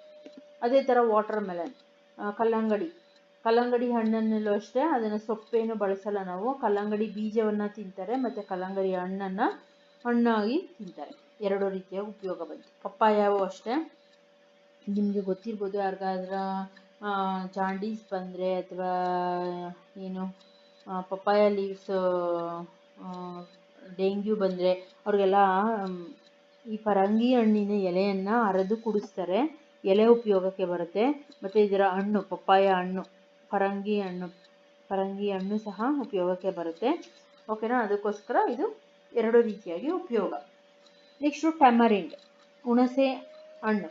ಅದೇ ಥರ ವಾಟರ್ ಮೆಲನ್ ಕಲ್ಲಂಗಡಿ. ಕಲ್ಲಂಗಡಿ ಹಣ್ಣನ್ನಲ್ಲೂ ಅಷ್ಟೇ, ಅದನ್ನು ಸೊಪ್ಪೇನು ಬಳಸಲ್ಲ ನಾವು. ಕಲ್ಲಂಗಡಿ ಬೀಜವನ್ನು ತಿಂತಾರೆ, ಮತ್ತು ಕಲ್ಲಂಗಡಿ ಹಣ್ಣನ್ನು ಹಣ್ಣಾಗಿ ತಿಂತಾರೆ. ಎರಡು ರೀತಿಯ ಉಪಯೋಗ ಬಂತು. ಪಪ್ಪಾಯವು ಅಷ್ಟೇ. ನಿಮಗೆ ಗೊತ್ತಿರ್ಬೋದು ಯಾರಿಗಾದ್ರ ಜಾಂಡೀಸ್ ಬಂದರೆ ಅಥವಾ ಏನು ಪಪ್ಪಾಯ ಲೀವ್ಸ್ ಡೆಂಗ್ಯೂ ಬಂದರೆ ಅವ್ರಿಗೆಲ್ಲ ಈ ಪರಂಗಿ ಹಣ್ಣಿನ ಎಲೆಯನ್ನು ಅರೆದು ಕುಡಿಸ್ತಾರೆ. ಎಲೆ ಉಪಯೋಗಕ್ಕೆ ಬರುತ್ತೆ. ಮತ್ತು ಇದರ ಹಣ್ಣು, ಪಪ್ಪಾಯ ಹಣ್ಣು, ಪರಂಗಿ ಹಣ್ಣು ಪರಂಗಿ ಹಣ್ಣು ಸಹ ಉಪಯೋಗಕ್ಕೆ ಬರುತ್ತೆ. ಓಕೆನಾ ಅದಕ್ಕೋಸ್ಕರ ಇದು ಎರಡು ರೀತಿಯಾಗಿ ಉಪಯೋಗ. ನೆಕ್ಸ್ಟು ಟ್ಯಾಮರಿಂಡ್ ಹುಣಸೆ ಹಣ್ಣು.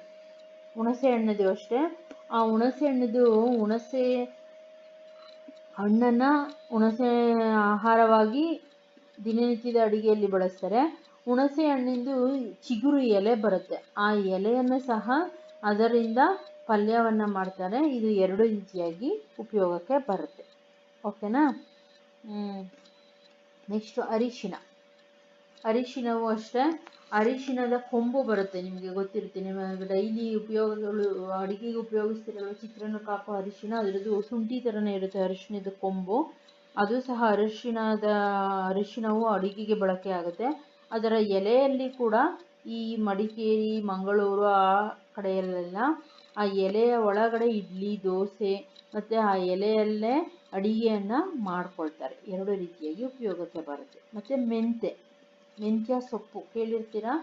ಹುಣಸೆ ಹಣ್ಣದು ಅಷ್ಟೇ. ಆ ಹುಣಸೆ ಹಣ್ಣದು ಹುಣಸೆ ಹಣ್ಣನ್ನು ಹುಣಸೆ ಆಹಾರವಾಗಿ ದಿನನಿತ್ಯದ ಅಡಿಗೆಯಲ್ಲಿ ಬಳಸ್ತಾರೆ. ಹುಣಸೆ ಹಣ್ಣಿಂದು ಚಿಗುರು ಎಲೆ ಬರುತ್ತೆ. ಆ ಎಲೆಯನ್ನು ಸಹ ಅದರಿಂದ ಪಲ್ಯವನ್ನು ಮಾಡ್ತಾರೆ. ಇದು ಎರಡು ರೀತಿಯಾಗಿ ಉಪಯೋಗಕ್ಕೆ ಬರುತ್ತೆ. ಓಕೆನಾ? ನೆಕ್ಸ್ಟು ಅರಿಶಿನ. ಅರಿಶಿನವು ಅಷ್ಟೇ. ಅರಿಶಿನದ ಕೊಂಬು ಬರುತ್ತೆ. ನಿಮಗೆ ಗೊತ್ತಿರುತ್ತೆ. ನಿಮ್ಮ ಡೈಲಿ ಉಪಯೋಗಗಳು, ಅಡುಗೆಗೆ ಉಪಯೋಗಿಸ್ತಿರೋ ಚಿತ್ರಾನ್ನಕ್ಕೆ ಹಾಕೋ ಅರಿಶಿನ, ಅದರದ್ದು ಶುಂಠಿ ಥರನೇ ಇರುತ್ತೆ ಅರಿಶಿನದ ಕೊಂಬು. ಅದು ಸಹ ಅರಿಶಿಣದ ಅರಿಶಿನವು ಅಡುಗೆಗೆ ಬಳಕೆ ಆಗುತ್ತೆ. ಅದರ ಎಲೆಯಲ್ಲಿ ಕೂಡ ಈ ಮಡಿಕೇರಿ, ಮಂಗಳೂರು ಆ ಕಡೆಯಲ್ಲೆಲ್ಲ ಆ ಎಲೆಯ ಒಳಗಡೆ ಇಡ್ಲಿ, ದೋಸೆ ಮತ್ತು ಆ ಎಲೆಯಲ್ಲೇ ಅಡಿಗೆಯನ್ನು ಮಾಡ್ಕೊಳ್ತಾರೆ. ಎರಡು ರೀತಿಯಾಗಿ ಉಪಯೋಗಕ್ಕೆ ಬರುತ್ತೆ. ಮತ್ತು ಮೆಂತೆ ಮೆಂತ್ಯ ಸೊಪ್ಪು ಕೇಳಿರ್ತೀರಾ?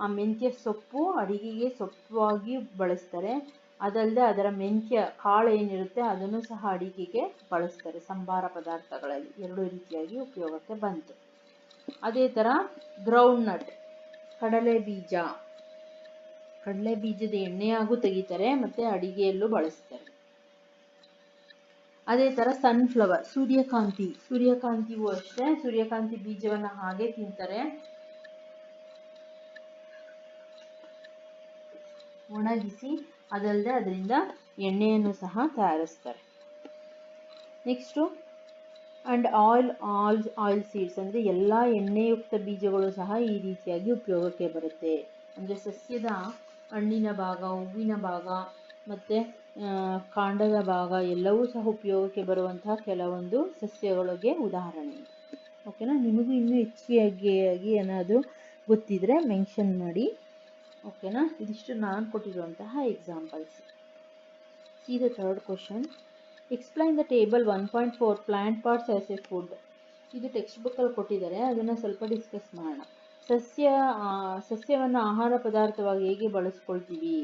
ಆ ಮೆಂತ್ಯ ಸೊಪ್ಪು ಅಡಿಗೆಗೆ ಸೊಪ್ಪಾಗಿ ಬಳಸ್ತಾರೆ. ಅದಲ್ಲದೆ ಅದರ ಮೆಂತ್ಯ ಕಾಳು ಏನಿರುತ್ತೆ ಅದನ್ನು ಸಹ ಅಡಿಗೆಗೆ ಬಳಸ್ತಾರೆ ಸಂಬಾರ ಪದಾರ್ಥಗಳಲ್ಲಿ. ಎರಡು ರೀತಿಯಾಗಿ ಉಪಯೋಗಕ್ಕೆ ಬಂತು. ಅದೇ ಥರ ಗ್ರೌಂಡ್ ನಟ್ ಕಡಲೆ ಬೀಜ. ಕಡಲೆ ಬೀಜದ ಎಣ್ಣೆಯಾಗೂ ತೆಗಿತಾರೆ, ಮತ್ತೆ ಅಡಿಗೆಯಲ್ಲೂ ಬಳಸ್ತಾರೆ. ಅದೇ ತರ ಸನ್ಫ್ಲವರ್ ಸೂರ್ಯಕಾಂತಿ. ಸೂರ್ಯಕಾಂತಿಗೂ ಅಷ್ಟೇ, ಸೂರ್ಯಕಾಂತಿ ಬೀಜವನ್ನ ಹಾಗೆ ತಿಂತಾರೆ. ಒಣಗಿಸಿ ಅದಲ್ಲದೆ ಅದರಿಂದ ಎಣ್ಣೆಯನ್ನು ಸಹ ತಯಾರಿಸ್ತಾರೆ. Next and oil all oil seeds ಅಂದರೆ ಎಲ್ಲ ಎಣ್ಣೆಯುಕ್ತ ಬೀಜಗಳು ಸಹ ಈ ರೀತಿಯಾಗಿ ಉಪಯೋಗಕ್ಕೆ ಬರುತ್ತೆ. ಅಂದರೆ ಸಸ್ಯದ ಹಣ್ಣಿನ ಭಾಗ, ಹೂವಿನ ಭಾಗ, ಮತ್ತು ಕಾಂಡದ ಭಾಗ ಎಲ್ಲವೂ ಸಹ ಉಪಯೋಗಕ್ಕೆ ಬರುವಂತಹ ಕೆಲವೊಂದು ಸಸ್ಯಗಳಿಗೆ ಉದಾಹರಣೆ. ಓಕೆನಾ ನಿಮಗೂ ಇನ್ನೂ ಹೆಚ್ಚಿಗೆ ಆಗಿ ಏನಾದರೂ ಗೊತ್ತಿದ್ದರೆ ಮೆನ್ಷನ್ ಮಾಡಿ. ಓಕೆನಾ ಇದಿಷ್ಟು ನಾನು ಕೊಟ್ಟಿರುವಂತಹ examples see the third question explain the table one point four plant parts as a food ಇದು ಟೆಕ್ಸ್ಟ್ ಬುಕ್ಕಲ್ಲಿ ಕೊಟ್ಟಿದ್ದಾರೆ, ಅದನ್ನು ಸ್ವಲ್ಪ ಡಿಸ್ಕಸ್ ಮಾಡೋಣ. ಸಸ್ಯ ಸಸ್ಯವನ್ನು ಆಹಾರ ಪದಾರ್ಥವಾಗಿ ಹೇಗೆ ಬಳಸ್ಕೊಳ್ತೀವಿ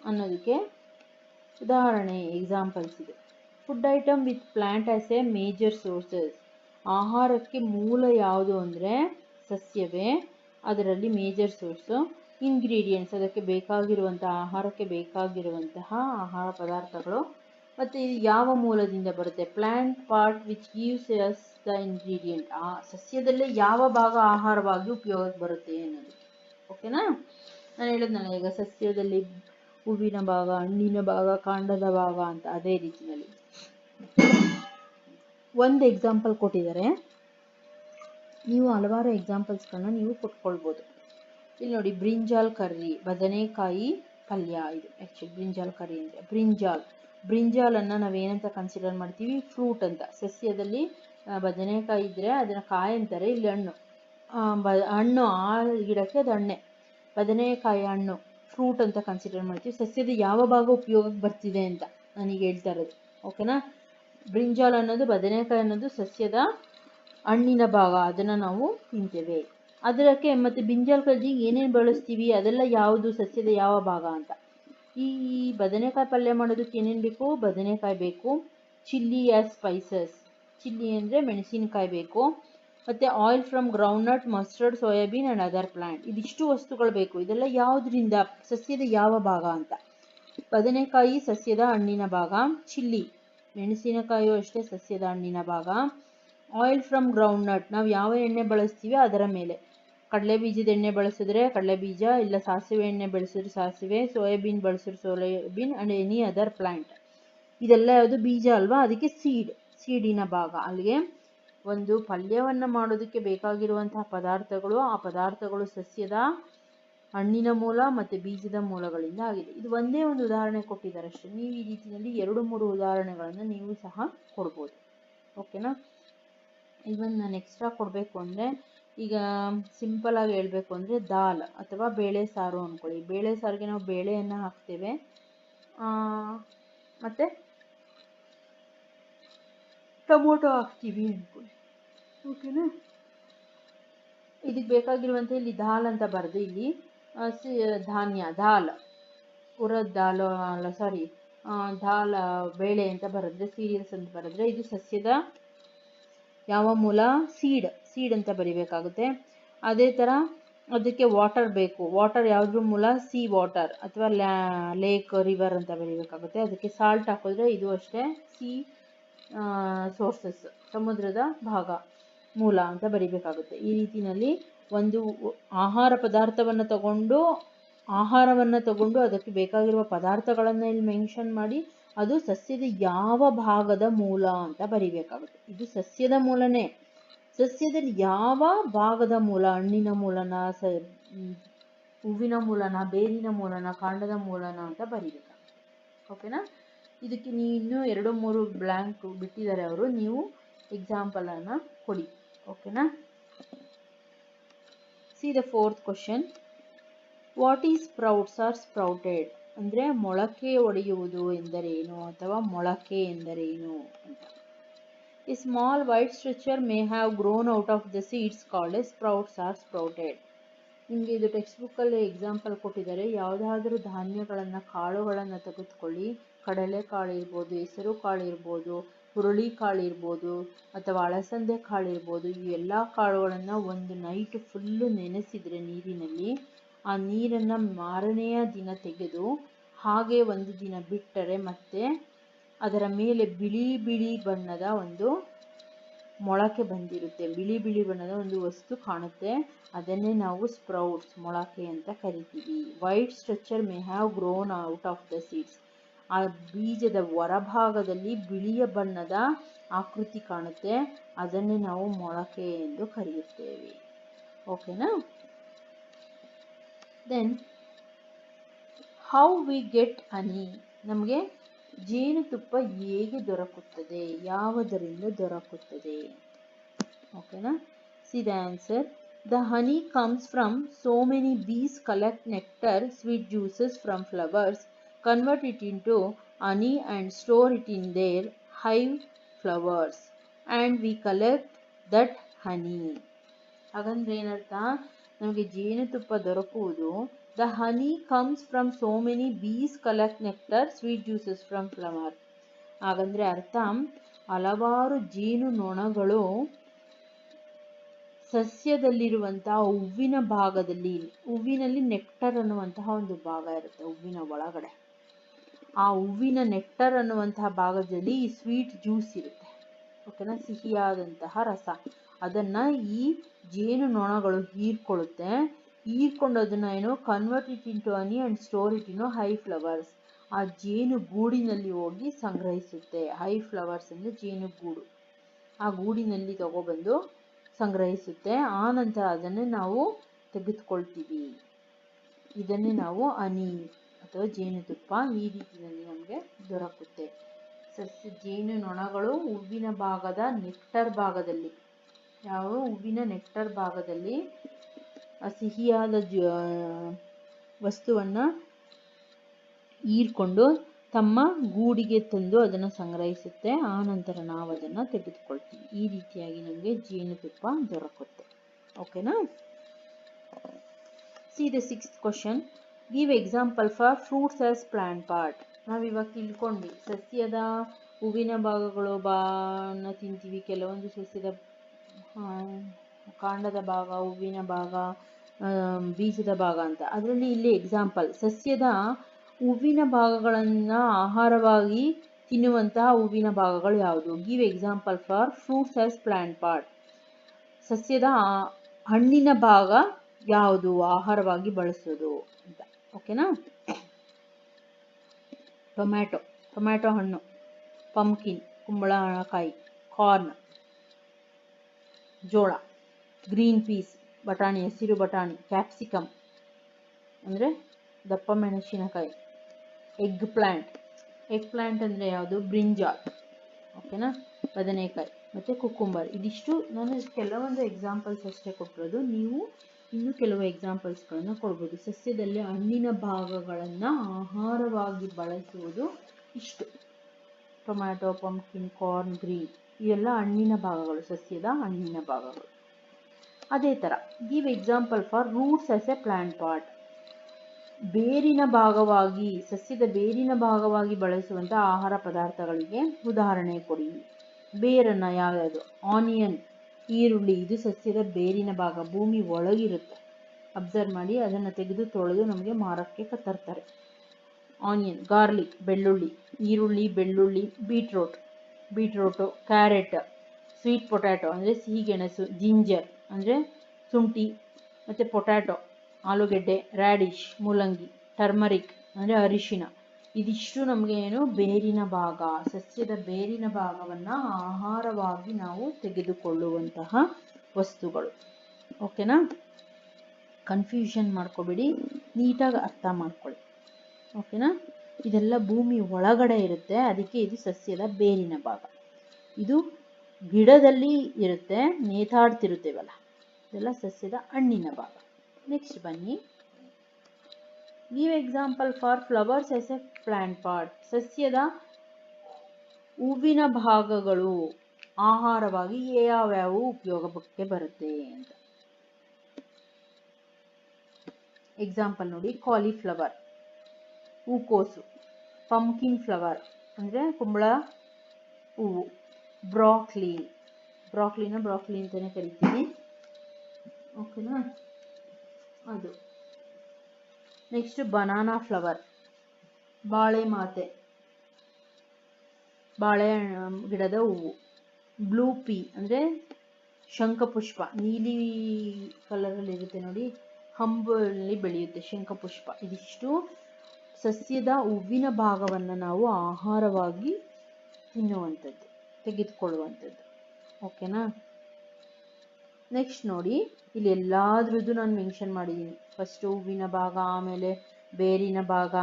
ಅನ್ನೋದಕ್ಕೆ ಉದಾಹರಣೆ ಎಕ್ಸಾಂಪಲ್ಸ್ ಇದೆ. Food item with plant as a major sources ಆಹಾರಕ್ಕೆ ಮೂಲ ಯಾವುದು ಅಂದರೆ ಸಸ್ಯವೇ, ಅದರಲ್ಲಿ ಮೇಜರ್ ಸೋರ್ಸು ಇಂಗ್ರೀಡಿಯೆಂಟ್ಸ್ ಅದಕ್ಕೆ ಬೇಕಾಗಿರುವಂತಹ, ಆಹಾರಕ್ಕೆ ಬೇಕಾಗಿರುವಂತಹ ಆಹಾರ ಪದಾರ್ಥಗಳು. ಮತ್ತು ಇದು ಯಾವ ಮೂಲದಿಂದ ಬರುತ್ತೆ? Plant part which gives as the ingredient ಆ ಸಸ್ಯದಲ್ಲೇ ಯಾವ ಭಾಗ ಆಹಾರವಾಗಿ ಉಪಯೋಗಕ್ಕೆ ಬರುತ್ತೆ ಅನ್ನೋದು. ಓಕೆನಾ ನಾನು ಹೇಳಿದ್ನಲ್ಲ, ಈಗ ಸಸ್ಯದಲ್ಲಿ ಹೂವಿನ ಭಾಗ, ಹಣ್ಣಿನ ಭಾಗ, ಕಾಂಡದ ಭಾಗ ಅಂತ ಅದೇ ರೀತಿಯಲ್ಲಿ. ಒಂದು ಎಕ್ಸಾಂಪಲ್ ಕೊಟ್ಟಿದ್ದಾರೆ. ನೀವು ಹಲವಾರು ಎಕ್ಸಾಂಪಲ್ಸ್ಗಳನ್ನ ನೀವು ಕೊಟ್ಕೊಳ್ಬೋದು. ಇಲ್ಲಿ ನೋಡಿ ಬ್ರಿಂಜಾಲ್ ಕರ್ರಿ ಬದನೆಕಾಯಿ ಪಲ್ಯ ಇದು. ಆ್ಯಕ್ಚುಲಿ ಬ್ರಿಂಜಾಲ್ ಕರ್ರಿ ಅಂದರೆ ಬ್ರಿಂಜಾಲ್ ಬ್ರಿಂಜಾಲನ್ನು ಏನಂತ ಕನ್ಸಿಡರ್ ಮಾಡ್ತೀವಿ? ಫ್ರೂಟ್ ಅಂತ. ಸಸ್ಯದಲ್ಲಿ ಬದನೆಕಾಯಿ ಇದ್ದರೆ ಅದನ್ನು ಕಾಯಿ ಅಂತಾರೆ, ಇಲ್ಲಿ ಹಣ್ಣು. ಬ, ಹಣ್ಣು ಆ ಗಿಡಕ್ಕೆ ಅದು ಹಣ್ಣೆ. ಬದನೆಕಾಯಿ ಹಣ್ಣು ಫ್ರೂಟ್ ಅಂತ ಕನ್ಸಿಡರ್ ಮಾಡ್ತೀವಿ. ಸಸ್ಯದ ಯಾವ ಭಾಗ ಉಪಯೋಗಕ್ಕೆ ಬರ್ತಿದೆ ಅಂತ ನನಗೆ ಹೇಳ್ತಾ ಇರೋದು. ಓಕೆನಾ ಬ್ರಿಂಜಾಲ್ ಅನ್ನೋದು, ಬದನೆಕಾಯಿ ಅನ್ನೋದು ಸಸ್ಯದ ಹಣ್ಣಿನ ಭಾಗ. ಅದನ್ನು ನಾವು ತಿಂತೇವೆ. ಅದಕ್ಕೆ ಮತ್ತು ಬ್ರಿಂಜಾಲ್ ಕಜ್ಜಿಗೆ ಏನೇನು ಬಳಸ್ತೀವಿ? ಅದೆಲ್ಲ ಯಾವುದು ಸಸ್ಯದ ಯಾವ ಭಾಗ ಅಂತ. ಈ ಬದನೆಕಾಯಿ ಪಲ್ಯ ಮಾಡೋದಕ್ಕೆ ಏನೇನು ಬೇಕು? ಬದನೆಕಾಯಿ ಬೇಕು, ಚಿಲ್ಲಿ ಆ್ಯಸ್ ಸ್ಪೈಸಸ್ ಚಿಲ್ಲಿ ಅಂದರೆ ಮೆಣಸಿನಕಾಯಿ ಬೇಕು. ಮತ್ತು oil from groundnut mustard soybean and other plant ಇದಿಷ್ಟು ವಸ್ತುಗಳು ಬೇಕು. ಇದೆಲ್ಲ ಯಾವುದರಿಂದ? ಸಸ್ಯದ ಯಾವ ಭಾಗ ಅಂತ. ಬದನೆಕಾಯಿ ಸಸ್ಯದ ಹಣ್ಣಿನ ಭಾಗ. ಚಿಲ್ಲಿ, ಮೆಣಸಿನಕಾಯಿಯು ಅಷ್ಟೇ ಸಸ್ಯದ ಹಣ್ಣಿನ ಭಾಗ. ಆಯಿಲ್ ಫ್ರಮ್ ಗ್ರೌಂಡ್ನಟ್ ನಾವು ಯಾವ ಎಣ್ಣೆ ಬಳಸ್ತೀವಿ ಅದರ ಮೇಲೆ. ಕಡಲೆ ಬೀಜದ ಎಣ್ಣೆ ಬಳಸಿದ್ರೆ ಕಡಲೆ ಬೀಜ, ಇಲ್ಲ ಸಾಸಿವೆ ಎಣ್ಣೆ ಬೆಳೆಸಿದ್ರೆ ಸಾಸಿವೆ, ಸೋಯಾಬೀನ್ ಬಳಸಿದ್ರೆ soybean and any other plant ಇದೆಲ್ಲ ಯಾವುದು? ಬೀಜ ಅಲ್ವಾ? ಅದಕ್ಕೆ ಸೀಡ್ ಸೀಡಿನ ಭಾಗ. ಅಲ್ಲಿಗೆ ಒಂದು ಪಲ್ಯವನ್ನು ಮಾಡೋದಕ್ಕೆ ಬೇಕಾಗಿರುವಂತಹ ಪದಾರ್ಥಗಳು, ಆ ಪದಾರ್ಥಗಳು ಸಸ್ಯದ ಹಣ್ಣಿನ ಮೂಲ ಮತ್ತು ಬೀಜದ ಮೂಲಗಳಿಂದ ಆಗಿದೆ. ಇದು ಒಂದೇ ಒಂದು ಉದಾಹರಣೆ ಕೊಟ್ಟಿದ್ದಾರೆ ಅಷ್ಟೇ ನೀವು ಈ ರೀತಿಯಲ್ಲಿ ಎರಡು ಮೂರು ಉದಾಹರಣೆಗಳನ್ನು ನೀವು ಸಹ ಕೊಡ್ಬೋದು. ಓಕೆನಾ ಇವನ್ ನಾನು ಎಕ್ಸ್ಟ್ರಾ ಕೊಡಬೇಕು ಅಂದರೆ ಈಗ ಸಿಂಪಲ್ ಆಗಿ ಹೇಳಬೇಕು ಅಂದರೆ ದಾಲ್ ಅಥವಾ ಬೇಳೆ ಸಾರು ಅಂದ್ಕೊಳ್ಳಿ ಬೇಳೆ ಸಾರಿಗೆ ನಾವು ಬೇಳೆಯನ್ನು ಹಾಕ್ತೇವೆ. ಮತ್ತು ಟೊಮೊಟೊ ಹಾಕ್ತೀವಿ ಅಂದ್ಕೊಳ್ಳಿ ಓಕೆನಾ? ಇದಕ್ಕೆ ಬೇಕಾಗಿರುವಂಥ ಇಲ್ಲಿ ದಾಲ್ ಅಂತ ಬರೆದು ಇಲ್ಲಿ ಸಿ, ಧಾನ್ಯ, ದಾಲ್. ಉರದ್ ದಾಲ್, ಅಲ್ಲ ಸಾರಿ ದಾಲ್, ಬೇಳೆ ಅಂತ ಬರೆದ್ರೆ, ಸೀರಿಯಲ್ಸ್ ಅಂತ ಬರೆದ್ರೆ ಇದು ಸಸ್ಯದ ಯಾವ ಮೂಲ? ಸೀಡ್. ಸೀಡ್ ಅಂತ ಬರಿಬೇಕಾಗುತ್ತೆ. ಅದೇ ಥರ ಅದಕ್ಕೆ ವಾಟರ್ ಬೇಕು. ವಾಟರ್ ಯಾವುದ್ರ ಮೂಲ ಸಿ ವಾಟರ್ ಅಥವಾ ಲೇಕ್ ರಿವರ್ ಅಂತ ಬರಿಬೇಕಾಗುತ್ತೆ. ಅದಕ್ಕೆ ಸಾಲ್ಟ್ ಹಾಕಿದ್ರೆ ಇದು ಅಷ್ಟೇ ಸಿ ಸೋರ್ಸಸ್ ಸಮುದ್ರದ ಭಾಗ, ಮೂಲ ಅಂತ ಬರಿಬೇಕಾಗುತ್ತೆ. ಈ ರೀತಿಯಲ್ಲಿ ಒಂದು ಆಹಾರ ಪದಾರ್ಥವನ್ನು ತಗೊಂಡು, ಆಹಾರವನ್ನು ತಗೊಂಡು ಅದಕ್ಕೆ ಬೇಕಾಗಿರುವ ಪದಾರ್ಥಗಳನ್ನು ಇಲ್ಲಿ ಮೆನ್ಷನ್ ಮಾಡಿ, ಅದು ಸಸ್ಯದ ಯಾವ ಭಾಗದ ಮೂಲ ಅಂತ ಬರಿಬೇಕಾಗುತ್ತೆ. ಇದು ಸಸ್ಯದ ಮೂಲನೇ. ಸಸ್ಯದಲ್ಲಿ ಯಾವ ಭಾಗದ ಮೂಲ, ಹಣ್ಣಿನ ಮೂಲನ, ಸ ಹೂವಿನ ಮೂಲನ, ಬೇರಿನ ಮೂಲನ, ಕಾಂಡದ ಮೂಲನ ಅಂತ ಬರೀಬೇಕಾಗುತ್ತೆ ಓಕೆನಾ? ಇದಕ್ಕೆ ನೀವು ಇನ್ನೂ ಎರಡು ಮೂರು ಬ್ಲ್ಯಾಂಕ್ ಬಿಟ್ಟಿದ್ದಾರೆ ಅವರು, ನೀವು ಎಕ್ಸಾಂಪಲನ್ನು ಕೊಡಿ. ಓಕೆನಾ? See the fourth question what is sprouts or sprouted ಅಂದರೆ ಮೊಳಕೆ ಒಡೆಯುವುದು ಎಂದರೇನು ಅಥವಾ ಮೊಳಕೆ ಎಂದರೇನು ಅಂತ. A small white structure may have grown out of the seeds called as sprouts or sprouted ನಿಮಗೆ ಇದು ಟೆಕ್ಸ್ಟ್ ಬುಕ್ಕಲ್ಲಿ ಎಕ್ಸಾಂಪಲ್ ಕೊಟ್ಟಿದ್ದಾರೆ. ಯಾವುದಾದ್ರೂ ಧಾನ್ಯಗಳನ್ನು, ಕಾಳುಗಳನ್ನು ತೆಗೆದುಕೊಳ್ಳಿ. ಕಡಲೆಕಾಳು ಇರ್ಬೋದು ಹೆಸರು ಕಾಳು ಇರ್ಬೋದು ಹುರುಳಿ ಕಾಳು ಇರ್ಬೋದು ಅಥವಾ ಅಳಸಂದೆ ಕಾಳು ಇರ್ಬೋದು. ಈ ಎಲ್ಲ ಕಾಳುಗಳನ್ನು ಒಂದು ನೈಟ್ ಫುಲ್ಲು ನೆನೆಸಿದರೆ ನೀರಿನಲ್ಲಿ. ಆ ನೀರನ್ನು ಮಾರನೆಯ ದಿನ ತೆಗೆದು ಹಾಗೆ ಒಂದು ದಿನ ಬಿಟ್ಟರೆ ಮತ್ತೆ ಅದರ ಮೇಲೆ ಬಿಳಿ ಬಿಳಿ ಬಣ್ಣದ ಒಂದು ಮೊಳಕೆ ಬಂದಿರುತ್ತೆ. ಬಿಳಿ ಬಿಳಿ ಬಣ್ಣದ ಒಂದು ವಸ್ತು ಕಾಣುತ್ತೆ. ಅದನ್ನೇ ನಾವು ಸ್ಪ್ರೌಟ್ಸ್, ಮೊಳಕೆ ಅಂತ ಕರಿತೀವಿ. White structure may have grown out of the seeds. ಆ ಬೀಜದ ಹೊರಭಾಗದಲ್ಲಿ ಬಿಳಿಯ ಬಣ್ಣದ ಆಕೃತಿ ಕಾಣುತ್ತೆ. ಅದನ್ನೇ ನಾವು ಮೊಳಕೆ ಎಂದು ಕರೆಯುತ್ತೇವೆ. ಓಕೆನಾ? Then how we get honey ನಮಗೆ ಜೇನುತುಪ್ಪ ಹೇಗೆ ದೊರಕುತ್ತದೆ? ಯಾವುದರಿಂದ ದೊರಕುತ್ತದೆ? ಓಕೆನಾ see the answer the honey comes from so many bees collect nectar sweet juices from flowers convert it into honey and store it in their hive flowers. And we collect that honey. ಹಾಗಂದ್ರೆ ಏನರ್ಥ? ನಮಗೆ ಜೇನುತುಪ್ಪ ದೊರಕುವುದು the honey comes from so many bees collect nectar sweet juices from flower ಹಾಗಂದ್ರೆ ಅರ್ಥ, ಹಲವಾರು ಜೇನು ನೊಣಗಳು ಸಸ್ಯದಲ್ಲಿರುವಂತಹ ಹೂವಿನ ಭಾಗದಲ್ಲಿ, ಹೂವಿನಲ್ಲಿ ನೆಕ್ಟರ್ ಅನ್ನುವಂತಹ ಒಂದು ಭಾಗ ಇರುತ್ತೆ, ಹೂವಿನ ಒಳಗಡೆ. ಆ ಹೂವಿನ ನೆಕ್ಟರ್ ಅನ್ನುವಂತಹ ಭಾಗದಲ್ಲಿ ಈ ಸ್ವೀಟ್ ಜ್ಯೂಸ್ ಇರುತ್ತೆ. ಓಕೆನಾ ಸಿಹಿಯಾದಂತಹ ರಸ. ಅದನ್ನ ಈ ಜೇನು ನೊಣಗಳು ಹೀರ್ಕೊಳ್ಳುತ್ತೆ. ಹೀರ್ಕೊಂಡು ಅದನ್ನ ಏನು convert it into honey and store it ಇನ್ನು ಹೈ ಫ್ಲವರ್ಸ್ ಆ ಜೇನು ಗೂಡಿನಲ್ಲಿ ಹೋಗಿ ಸಂಗ್ರಹಿಸುತ್ತೆ. ಹೈ ಫ್ಲವರ್ಸ್ ಅಂದ್ರೆ ಜೇನು ಗೂಡು. ಆ ಗೂಡಿನಲ್ಲಿ ತಗೊಬಂದು ಸಂಗ್ರಹಿಸುತ್ತೆ. ಆ ನಂತರ ಅದನ್ನೇ ನಾವು ತೆಗೆದುಕೊಳ್ತೀವಿ. ಇದನ್ನೇ ನಾವು ಹನಿ ಅಥವಾ ಜೇನುತುಪ್ಪ ಈ ರೀತಿಯಲ್ಲಿ ನಮಗೆ ದೊರಕುತ್ತೆ. ಸಸ್ಯ ಜೇನು ನೊಣಗಳು ಹೂವಿನ ಭಾಗದ ನೆಕ್ಟರ್ ಭಾಗದಲ್ಲಿ. ಯಾವ ಹೂವಿನ ನೆಕ್ಟರ್ ಭಾಗದಲ್ಲಿ ಆ ಸಿಹಿಯಾದ ವಸ್ತುವನ್ನು ಹೀರ್ಕೊಂಡು ತಮ್ಮ ಗೂಡಿಗೆ ತಂದು ಅದನ್ನು ಸಂಗ್ರಹಿಸುತ್ತೆ. ಆ ನಂತರ ನಾವು ಅದನ್ನು ತೆಗೆದುಕೊಳ್ತೀವಿ. ಈ ರೀತಿಯಾಗಿ ನಮಗೆ ಜೇನುತುಪ್ಪ ದೊರಕುತ್ತೆ. ಓಕೆನಾ? See the sixth question give example for fruits as plant part ನಾವಿವಾಗ ತಿಳ್ಕೊಂಡ್ವಿ. ಸಸ್ಯದ ಹೂವಿನ ಭಾಗಗಳು ಬಾನ ತಿಂತೀವಿ. ಕೆಲವೊಂದು ಸಸ್ಯದ ಕಾಂಡದ ಭಾಗ, ಹೂವಿನ ಭಾಗ ಬೀಜದ ಭಾಗ ಅಂತ. ಅದರಲ್ಲಿ ಇಲ್ಲಿ ಎಕ್ಸಾಂಪಲ್ ಸಸ್ಯದ ಹೂವಿನ ಭಾಗಗಳನ್ನು ಆಹಾರವಾಗಿ ತಿನ್ನುವಂತಹ ಹೂವಿನ ಭಾಗಗಳು ಯಾವುದು? Give example for fruits as plant part ಸಸ್ಯದ ಹಣ್ಣಿನ ಭಾಗ ಯಾವುದು? ಆಹಾರವಾಗಿ ಬಳಸೋದು ಅಂತ. ಓಕೆನಾ ಟೊಮ್ಯಾಟೊ ಟೊಮ್ಯಾಟೊ ಹಣ್ಣು ಪಂಪ್ಕಿನ್ ಕುಂಬಳಕಾಯಿ ಕಾರ್ನ್ ಜೋಳ ಗ್ರೀನ್ ಪೀಸ್ ಬಟಾಣಿ, ಹಸಿರು ಬಟಾಣಿ ಕ್ಯಾಪ್ಸಿಕಮ್ ಅಂದರೆ ದಪ್ಪ ಮೆಣಸಿನಕಾಯಿ ಎಗ್ ಪ್ಲ್ಯಾಂಟ್ ಎಗ್ ಪ್ಲ್ಯಾಂಟ್ ಅಂದರೆ ಯಾವುದು? ಬ್ರಿಂಜಾಲ್ ಓಕೆನಾ ಬದನೆಕಾಯಿ ಮತ್ತು ಕುಕುಂಬರ್ ಇದಿಷ್ಟು ನಾನು ಕೆಲವೊಂದು ಎಕ್ಸಾಂಪಲ್ಸ್ ಅಷ್ಟೇ ಕೊಟ್ಟಿರೋದು. ನೀವು ಇನ್ನೂ ಕೆಲವು ಎಕ್ಸಾಂಪಲ್ಸ್ಗಳನ್ನು ಕೊಡ್ಬೋದು. ಸಸ್ಯದಲ್ಲಿ ಹಣ್ಣಿನ ಭಾಗಗಳನ್ನು ಆಹಾರವಾಗಿ ಬಳಸುವುದು ಇಷ್ಟು. ಟೊಮ್ಯಾಟೊ ಪಂಪ್ಕಿನ್ ಕಾರ್ನ್ ಗ್ರೀನ್ ಇವೆಲ್ಲ ಹಣ್ಣಿನ ಭಾಗಗಳು, ಸಸ್ಯದ ಹಣ್ಣಿನ ಭಾಗಗಳು. ಅದೇ ಥರ give example for roots as a plant part ಬೇರಿನ ಭಾಗವಾಗಿ, ಸಸ್ಯದ ಬೇರಿನ ಭಾಗವಾಗಿ ಬಳಸುವಂಥ ಆಹಾರ ಪದಾರ್ಥಗಳಿಗೆ ಉದಾಹರಣೆ ಕೊಡಿ. ಬೇರನ್ನು ಯಾವ್ಯಾವುದು? ಆನಿಯನ್ ಈರುಳ್ಳಿ, ಇದು ಸಸ್ಯದ ಬೇರಿನ ಭಾಗ, ಭೂಮಿ ಒಳಗಿರುತ್ತೆ. ಅಬ್ಸರ್ವ್ ಮಾಡಿ, ಅದನ್ನು ತೆಗೆದು ತೊಳೆದು ನಮಗೆ ಮಾರಕ್ಕೆ ಕತ್ತರ್ತಾರೆ. ಆನಿಯನ್ ಗಾರ್ಲಿಕ್ ಬೆಳ್ಳುಳ್ಳಿ, ಈರುಳ್ಳಿ, ಬೆಳ್ಳುಳ್ಳಿ beetroot beetroot carrot sweet potato ಅಂದರೆ ಸಿಹಿಗೆಣಸು ಜಿಂಜರ್ ಅಂದರೆ ಶುಂಠಿ, ಮತ್ತು ಪೊಟ್ಯಾಟೊ ಆಲೂಗೆಡ್ಡೆ ರ್ಯಾಡಿಶ್ ಮೂಲಂಗಿ ಟರ್ಮರಿಕ್ ಅಂದರೆ ಅರಿಶಿನ. ಇದಿಷ್ಟು ನಮಗೆ ಏನು ಬೇರಿನ ಭಾಗ, ಸಸ್ಯದ ಬೇರಿನ ಭಾಗವನ್ನು ಆಹಾರವಾಗಿ ನಾವು ತೆಗೆದುಕೊಳ್ಳುವಂತಹ ವಸ್ತುಗಳು. ಓಕೆನಾ ಕನ್ಫ್ಯೂಷನ್ ಮಾಡ್ಕೋಬೇಡಿ, ನೀಟಾಗಿ ಅರ್ಥ ಮಾಡ್ಕೊಳ್ಳಿ. ಓಕೆನಾ ಇದೆಲ್ಲ ಭೂಮಿ ಒಳಗಡೆ ಇರುತ್ತೆ, ಅದಕ್ಕೆ ಇದು ಸಸ್ಯದ ಬೇರಿನ ಭಾಗ. ಇದು ಗಿಡದಲ್ಲಿ ಇರುತ್ತೆ, ನೇತಾಡ್ತಿರುತ್ತೇವಲ್ಲ. ಇದೆಲ್ಲ ಸಸ್ಯದ ಹಣ್ಣಿನ ಭಾಗ. ನೆಕ್ಸ್ಟ್ ಬನ್ನಿ. Give example for flowers as a plant part ಸಸ್ಯದ ಹೂವಿನ ಭಾಗಗಳು ಆಹಾರವಾಗಿ ಯಾವ್ಯಾವು ಉಪಯೋಗಕ್ಕೆ ಬರುತ್ತೆ ಅಂತ. ಎಕ್ಸಾಂಪಲ್ ನೋಡಿ ಕಾಲಿಫ್ಲವರ್ ಹೂಕೋಸು ಪಂಕಿನ್ ಫ್ಲವರ್ ಅಂದರೆ ಕುಂಬಳ ಹೂವು ಬ್ರಾಕ್ಲಿ ಬ್ರಾಕ್ಲಿನ ಬ್ರಾಕ್ಲಿ ಅಂತಲೇ ಕರಿತೀವಿ. ಓಕೆನಾ? ಅದು. ನೆಕ್ಸ್ಟ್ ಬನಾನಾ ಫ್ಲವರ್ ಬಾಳೆ ಮಾತೆ ಬಾಳೆ ಗಿಡದ ಹೂವು. ಬ್ಲೂ ಪೀ ಅಂದರೆ ಶಂಖಪುಷ್ಪ. ನೀಲಿ ಕಲರಲ್ಲಿ ಇರುತ್ತೆ ನೋಡಿ. ಹಂಬಲ್ಲಿ ಬೆಳೆಯುತ್ತೆ ಶಂಖಪುಷ್ಪ. ಇದಿಷ್ಟು ಸಸ್ಯದ ಹೂವಿನ ಭಾಗವನ್ನು ನಾವು ಆಹಾರವಾಗಿ ತಿನ್ನುವಂಥದ್ದು, ತೆಗೆದುಕೊಳ್ಳುವಂಥದ್ದು. ಓಕೆನಾ? ನೆಕ್ಸ್ಟ್ ನೋಡಿ, ಇಲ್ಲಿ ಎಲ್ಲಾದ್ರದ್ದು ನಾನು ಮೆನ್ಷನ್ ಮಾಡಿದ್ದೀನಿ ಫಸ್ಟ್ ಹೂವಿನ ಭಾಗ, ಆಮೇಲೆ ಬೇರಿನ ಭಾಗ,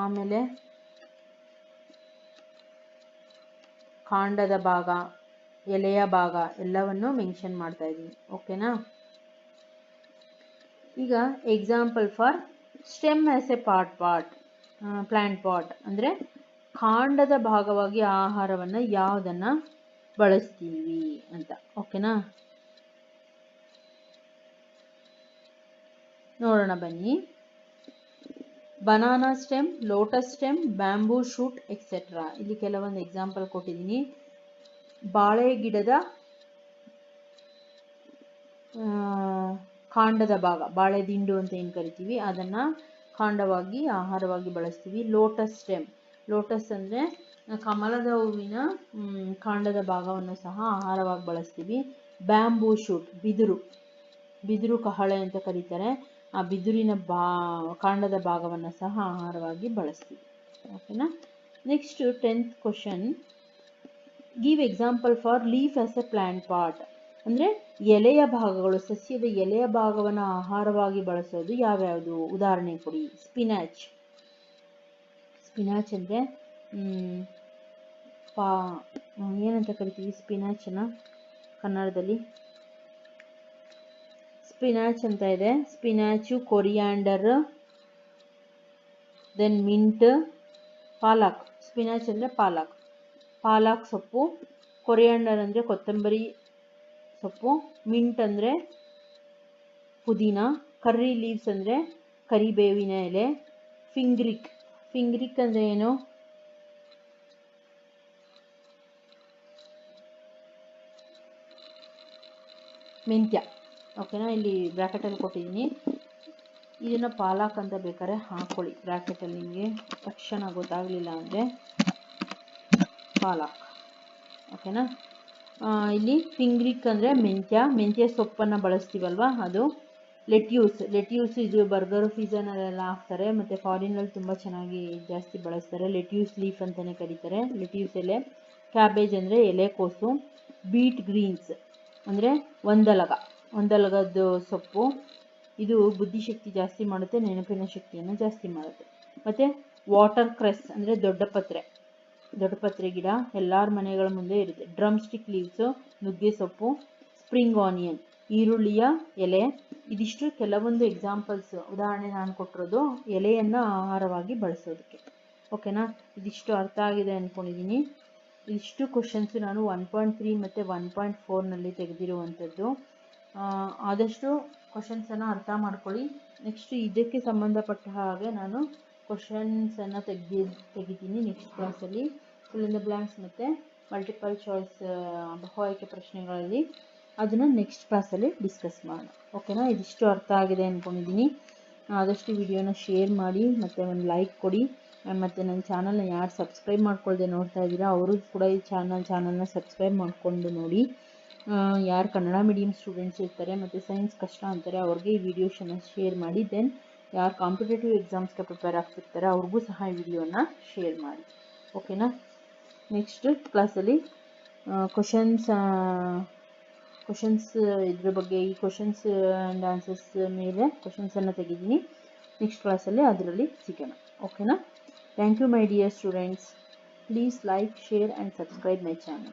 ಆಮೇಲೆ ಕಾಂಡದ ಭಾಗ, ಎಲೆಯ ಭಾಗ ಎಲ್ಲವನ್ನು ಮೆನ್ಷನ್ ಮಾಡ್ತಾ ಇದ್ದೀನಿ ಓಕೆನಾ ಈಗ example for stem as a part part plant part ಅಂದರೆ ಕಾಂಡದ ಭಾಗವಾಗಿ ಆಹಾರವನ್ನು ಯಾವುದನ್ನು ಬಳಸ್ತೀವಿ ಅಂತ. ಓಕೆನಾ ನೋಡೋಣ ಬನ್ನಿ. Banana stem lotus stem bamboo shoot etcetera ಇಲ್ಲಿ ಕೆಲವೊಂದು ಎಕ್ಸಾಂಪಲ್ ಕೊಟ್ಟಿದ್ದೀನಿ. ಬಾಳೆ ಗಿಡದ ಕಾಂಡದ ಭಾಗ, ಬಾಳೆ ದಿಂಡು ಅಂತ ಏನು ಕರಿತೀವಿ? ಅದನ್ನು ಕಾಂಡವಾಗಿ, ಆಹಾರವಾಗಿ ಬಳಸ್ತೀವಿ. ಲೋಟಸ್ ಸ್ಟೆಮ್ ಲೋಟಸ್ ಅಂದರೆ ಕಮಲದ ಹೂವಿನ ಕಾಂಡದ ಭಾಗವನ್ನು ಸಹ ಆಹಾರವಾಗಿ ಬಳಸ್ತೀವಿ. ಬ್ಯಾಂಬೂ ಶೂಟ್, ಬಿದಿರು. ಬಿದಿರು ಕಹಳೆ ಅಂತ ಕರೀತಾರೆ. ಆ ಬಿದಿರಿನ ಬಾ, ಕಾಂಡದ ಭಾಗವನ್ನು ಸಹ ಆಹಾರವಾಗಿ ಬಳಸ್ತೀವಿ. ಓಕೆನಾ? Next tenth question give example for leaf as a plant part ಅಂದರೆ ಎಲೆಯ ಭಾಗಗಳು, ಸಸ್ಯದ ಎಲೆಯ ಭಾಗವನ್ನು ಆಹಾರವಾಗಿ ಬಳಸೋದು ಯಾವ್ಯಾವುದು? ಉದಾಹರಣೆ ಕೊಡಿ. ಸ್ಪಿನಾಚ್ ಸ್ಪಿನಾಚ್ ಅಂದರೆ ಪಾ ಏನಂತ ಕರಿತೀವಿ? ಸ್ಪಿನಾಚನ್ನ ಕನ್ನಡದಲ್ಲಿ. ಸ್ಪಿನಾಚ್ ಅಂತ ಇದೆ. Spinach coriander then mint palak. Spinach ಅಂದರೆ ಪಾಲಕ್. ಪಾಲಕ್ ಸೊಪ್ಪು ಕೊರಿಯಾಂಡರ್ ಅಂದರೆ ಕೊತ್ತಂಬರಿ ಸೊಪ್ಪು ಮಿಂಟ್ ಅಂದರೆ ಪುದೀನ ಕರ್ರಿ ಲೀವ್ಸ್ ಅಂದರೆ ಕರಿಬೇವಿನ ಎಲೆ ಫಿಂಗ್ರಿಕ್ ಫಿಂಗ್ರಿಕ್ ಅಂದರೆ ಏನು? ಮೆಂತ್ಯ ಓಕೆನಾ ಇಲ್ಲಿ ಬ್ರ್ಯಾಕೆಟಲ್ಲಿ ಕೊಟ್ಟಿದ್ದೀನಿ. ಇದನ್ನು ಪಾಲಕ್ ಅಂತ ಬೇಕಾದ್ರೆ ಹಾಕ್ಕೊಳ್ಳಿ ಬ್ರ್ಯಾಕೆಟಲ್ಲಿ ನಿಮಗೆ ತಕ್ಷಣ ಗೊತ್ತಾಗಲಿಲ್ಲ ಅಂದರೆ ಪಾಲಾಕ್ ಓಕೆನಾ ಇಲ್ಲಿ ಫಿಂಗ್ರಿಕ್ ಅಂದರೆ ಮೆಂತ್ಯ. ಮೆಂತ್ಯ ಸೊಪ್ಪನ್ನು ಬಳಸ್ತೀವಲ್ವ? ಅದು ಲೆಟ್ಯೂಸ್ ಲೆಟ್ಯೂಸ್ ಇದು ಬರ್ಗರ್ ಪಿಜ್ಜಾನಲ್ಲೆಲ್ಲ ಹಾಕ್ತಾರೆ. ಮತ್ತು ಫಾರಿನಲ್ಲಿ ತುಂಬ ಚೆನ್ನಾಗಿ ಜಾಸ್ತಿ ಬಳಸ್ತಾರೆ. ಲೆಟ್ಯೂಸ್ ಲೀಫ್ ಅಂತಲೇ ಕರೀತಾರೆ. ಲೆಟ್ಯೂಸ್ ಎಲೆ ಕ್ಯಾಬೇಜ್ ಅಂದರೆ ಎಲೆಕೋಸು ಬೀಟ್ ಗ್ರೀನ್ಸ್ ಅಂದರೆ ಒಂದಲಗ, ಒಂದಲಗದ್ದು ಸೊಪ್ಪು. ಇದು ಬುದ್ಧಿಶಕ್ತಿ ಜಾಸ್ತಿ ಮಾಡುತ್ತೆ, ನೆನಪಿನ ಶಕ್ತಿಯನ್ನು ಜಾಸ್ತಿ ಮಾಡುತ್ತೆ. ಮತ್ತು ವಾಟರ್ ಕ್ರೆಸ್ ಅಂದರೆ ದೊಡ್ಡ ಪತ್ರೆ. ದೊಡ್ಡ ಪತ್ರೆ ಗಿಡ ಎಲ್ಲರ ಮನೆಗಳ ಮುಂದೆ ಇರುತ್ತೆ. ಡ್ರಮ್ ಸ್ಟಿಕ್ ಲೀವ್ಸು ನುಗ್ಗೆ ಸೊಪ್ಪು ಸ್ಪ್ರಿಂಗ್ ಆನಿಯನ್ ಈರುಳ್ಳಿಯ ಎಲೆ. ಇದಿಷ್ಟು ಕೆಲವೊಂದು ಎಕ್ಸಾಂಪಲ್ಸ್ ಉದಾಹರಣೆ ನಾನು ಕೊಟ್ಟಿರೋದು ಎಲೆಯನ್ನು ಆಹಾರವಾಗಿ ಬಳಸೋದಕ್ಕೆ. ಓಕೆನಾ ಇದಿಷ್ಟು ಅರ್ಥ ಆಗಿದೆ ಅಂದ್ಕೊಂಡಿದ್ದೀನಿ ಇಷ್ಟು ಕ್ವಶನ್ಸು ನಾನು ಒನ್ ಪಾಯಿಂಟ್ ತ್ರೀ ಮತ್ತು ಒನ್ ಪಾಯಿಂಟ್ ಫೋರ್ನಲ್ಲಿ ತೆಗೆದಿರುವಂಥದ್ದು. ಆದಷ್ಟು ಕ್ವಶನ್ಸನ್ನು ಅರ್ಥ ಮಾಡ್ಕೊಳ್ಳಿ. ನೆಕ್ಸ್ಟ್ ಇದಕ್ಕೆ ಸಂಬಂಧಪಟ್ಟ ಹಾಗೆ ನಾನು ಕ್ವಶನ್ಸನ್ನು ತೆಗೆದಿ, ತೆಗಿತೀನಿ ನೆಕ್ಸ್ಟ್ ಕ್ಲಾಸಲ್ಲಿ ಫುಲ್ ಬ್ಲ್ಯಾಂಕ್ಸ್ ಮತ್ತು ಮಲ್ಟಿಪಲ್ ಚಾಯ್ಸ್ ಬಹುಆಯ್ಕೆ ಪ್ರಶ್ನೆಗಳಲ್ಲಿ. ಅದನ್ನು ನೆಕ್ಸ್ಟ್ ಕ್ಲಾಸಲ್ಲಿ ಡಿಸ್ಕಸ್ ಮಾಡೋಣ. ಓಕೆನಾ ಇದಿಷ್ಟು ಅರ್ಥ ಆಗಿದೆ ಅಂದ್ಕೊಂಡಿದ್ದೀನಿ ಆದಷ್ಟು ವಿಡಿಯೋನ ಶೇರ್ ಮಾಡಿ, ಮತ್ತು ಒಂದು ಲೈಕ್ ಕೊಡಿ. ಮತ್ತು ನನ್ನ ಚಾನಲ್ನ ಯಾರು ಸಬ್ಸ್ಕ್ರೈಬ್ ಮಾಡ್ಕೊಳ್ದೆ ನೋಡ್ತಾ ಇದ್ದೀರಾ, ಅವರು ಕೂಡ ಈ ಚಾನಲ್ ಚಾನಲ್ನ ಸಬ್ಸ್ಕ್ರೈಬ್ ಮಾಡಿಕೊಂಡು ನೋಡಿ. ಯಾರು ಕನ್ನಡ ಮೀಡಿಯಮ್ ಸ್ಟೂಡೆಂಟ್ಸ್ ಇರ್ತಾರೆ ಮತ್ತು ಸೈನ್ಸ್ ಕಷ್ಟ ಅಂತಾರೆ, ಅವ್ರಿಗೆ ಈ ವಿಡಿಯೋಸನ್ನು ಶೇರ್ ಮಾಡಿ ದೆನ್ ಯಾರು ಕಾಂಪಿಟೇಟಿವ್ ಎಕ್ಸಾಮ್ಸ್ಗೆ ಪ್ರಿಪೇರ್ ಆಗ್ತಿರ್ತಾರೆ, ಅವ್ರಿಗೂ ಸಹ ಈ ವಿಡಿಯೋನ ಶೇರ್ ಮಾಡಿ. ಓಕೆನಾ ನೆಕ್ಸ್ಟ್ ಕ್ಲಾಸಲ್ಲಿ ಕ್ವಶನ್ಸ್ ಕ್ವಶನ್ಸ್ ಇದ್ರ ಬಗ್ಗೆ, ಈ ಕ್ವಶನ್ಸ್ ಆ್ಯಂಡ್ ಆನ್ಸರ್ಸ್ ಮೇಲೆ ಕ್ವಶನ್ಸನ್ನು ತೆಗಿದ್ದೀನಿ ನೆಕ್ಸ್ಟ್ ಕ್ಲಾಸಲ್ಲಿ ಅದರಲ್ಲಿ ಸಿಗೋಣ. ಓಕೆನಾ Thank you my dear students. Please like, share and subscribe my channel.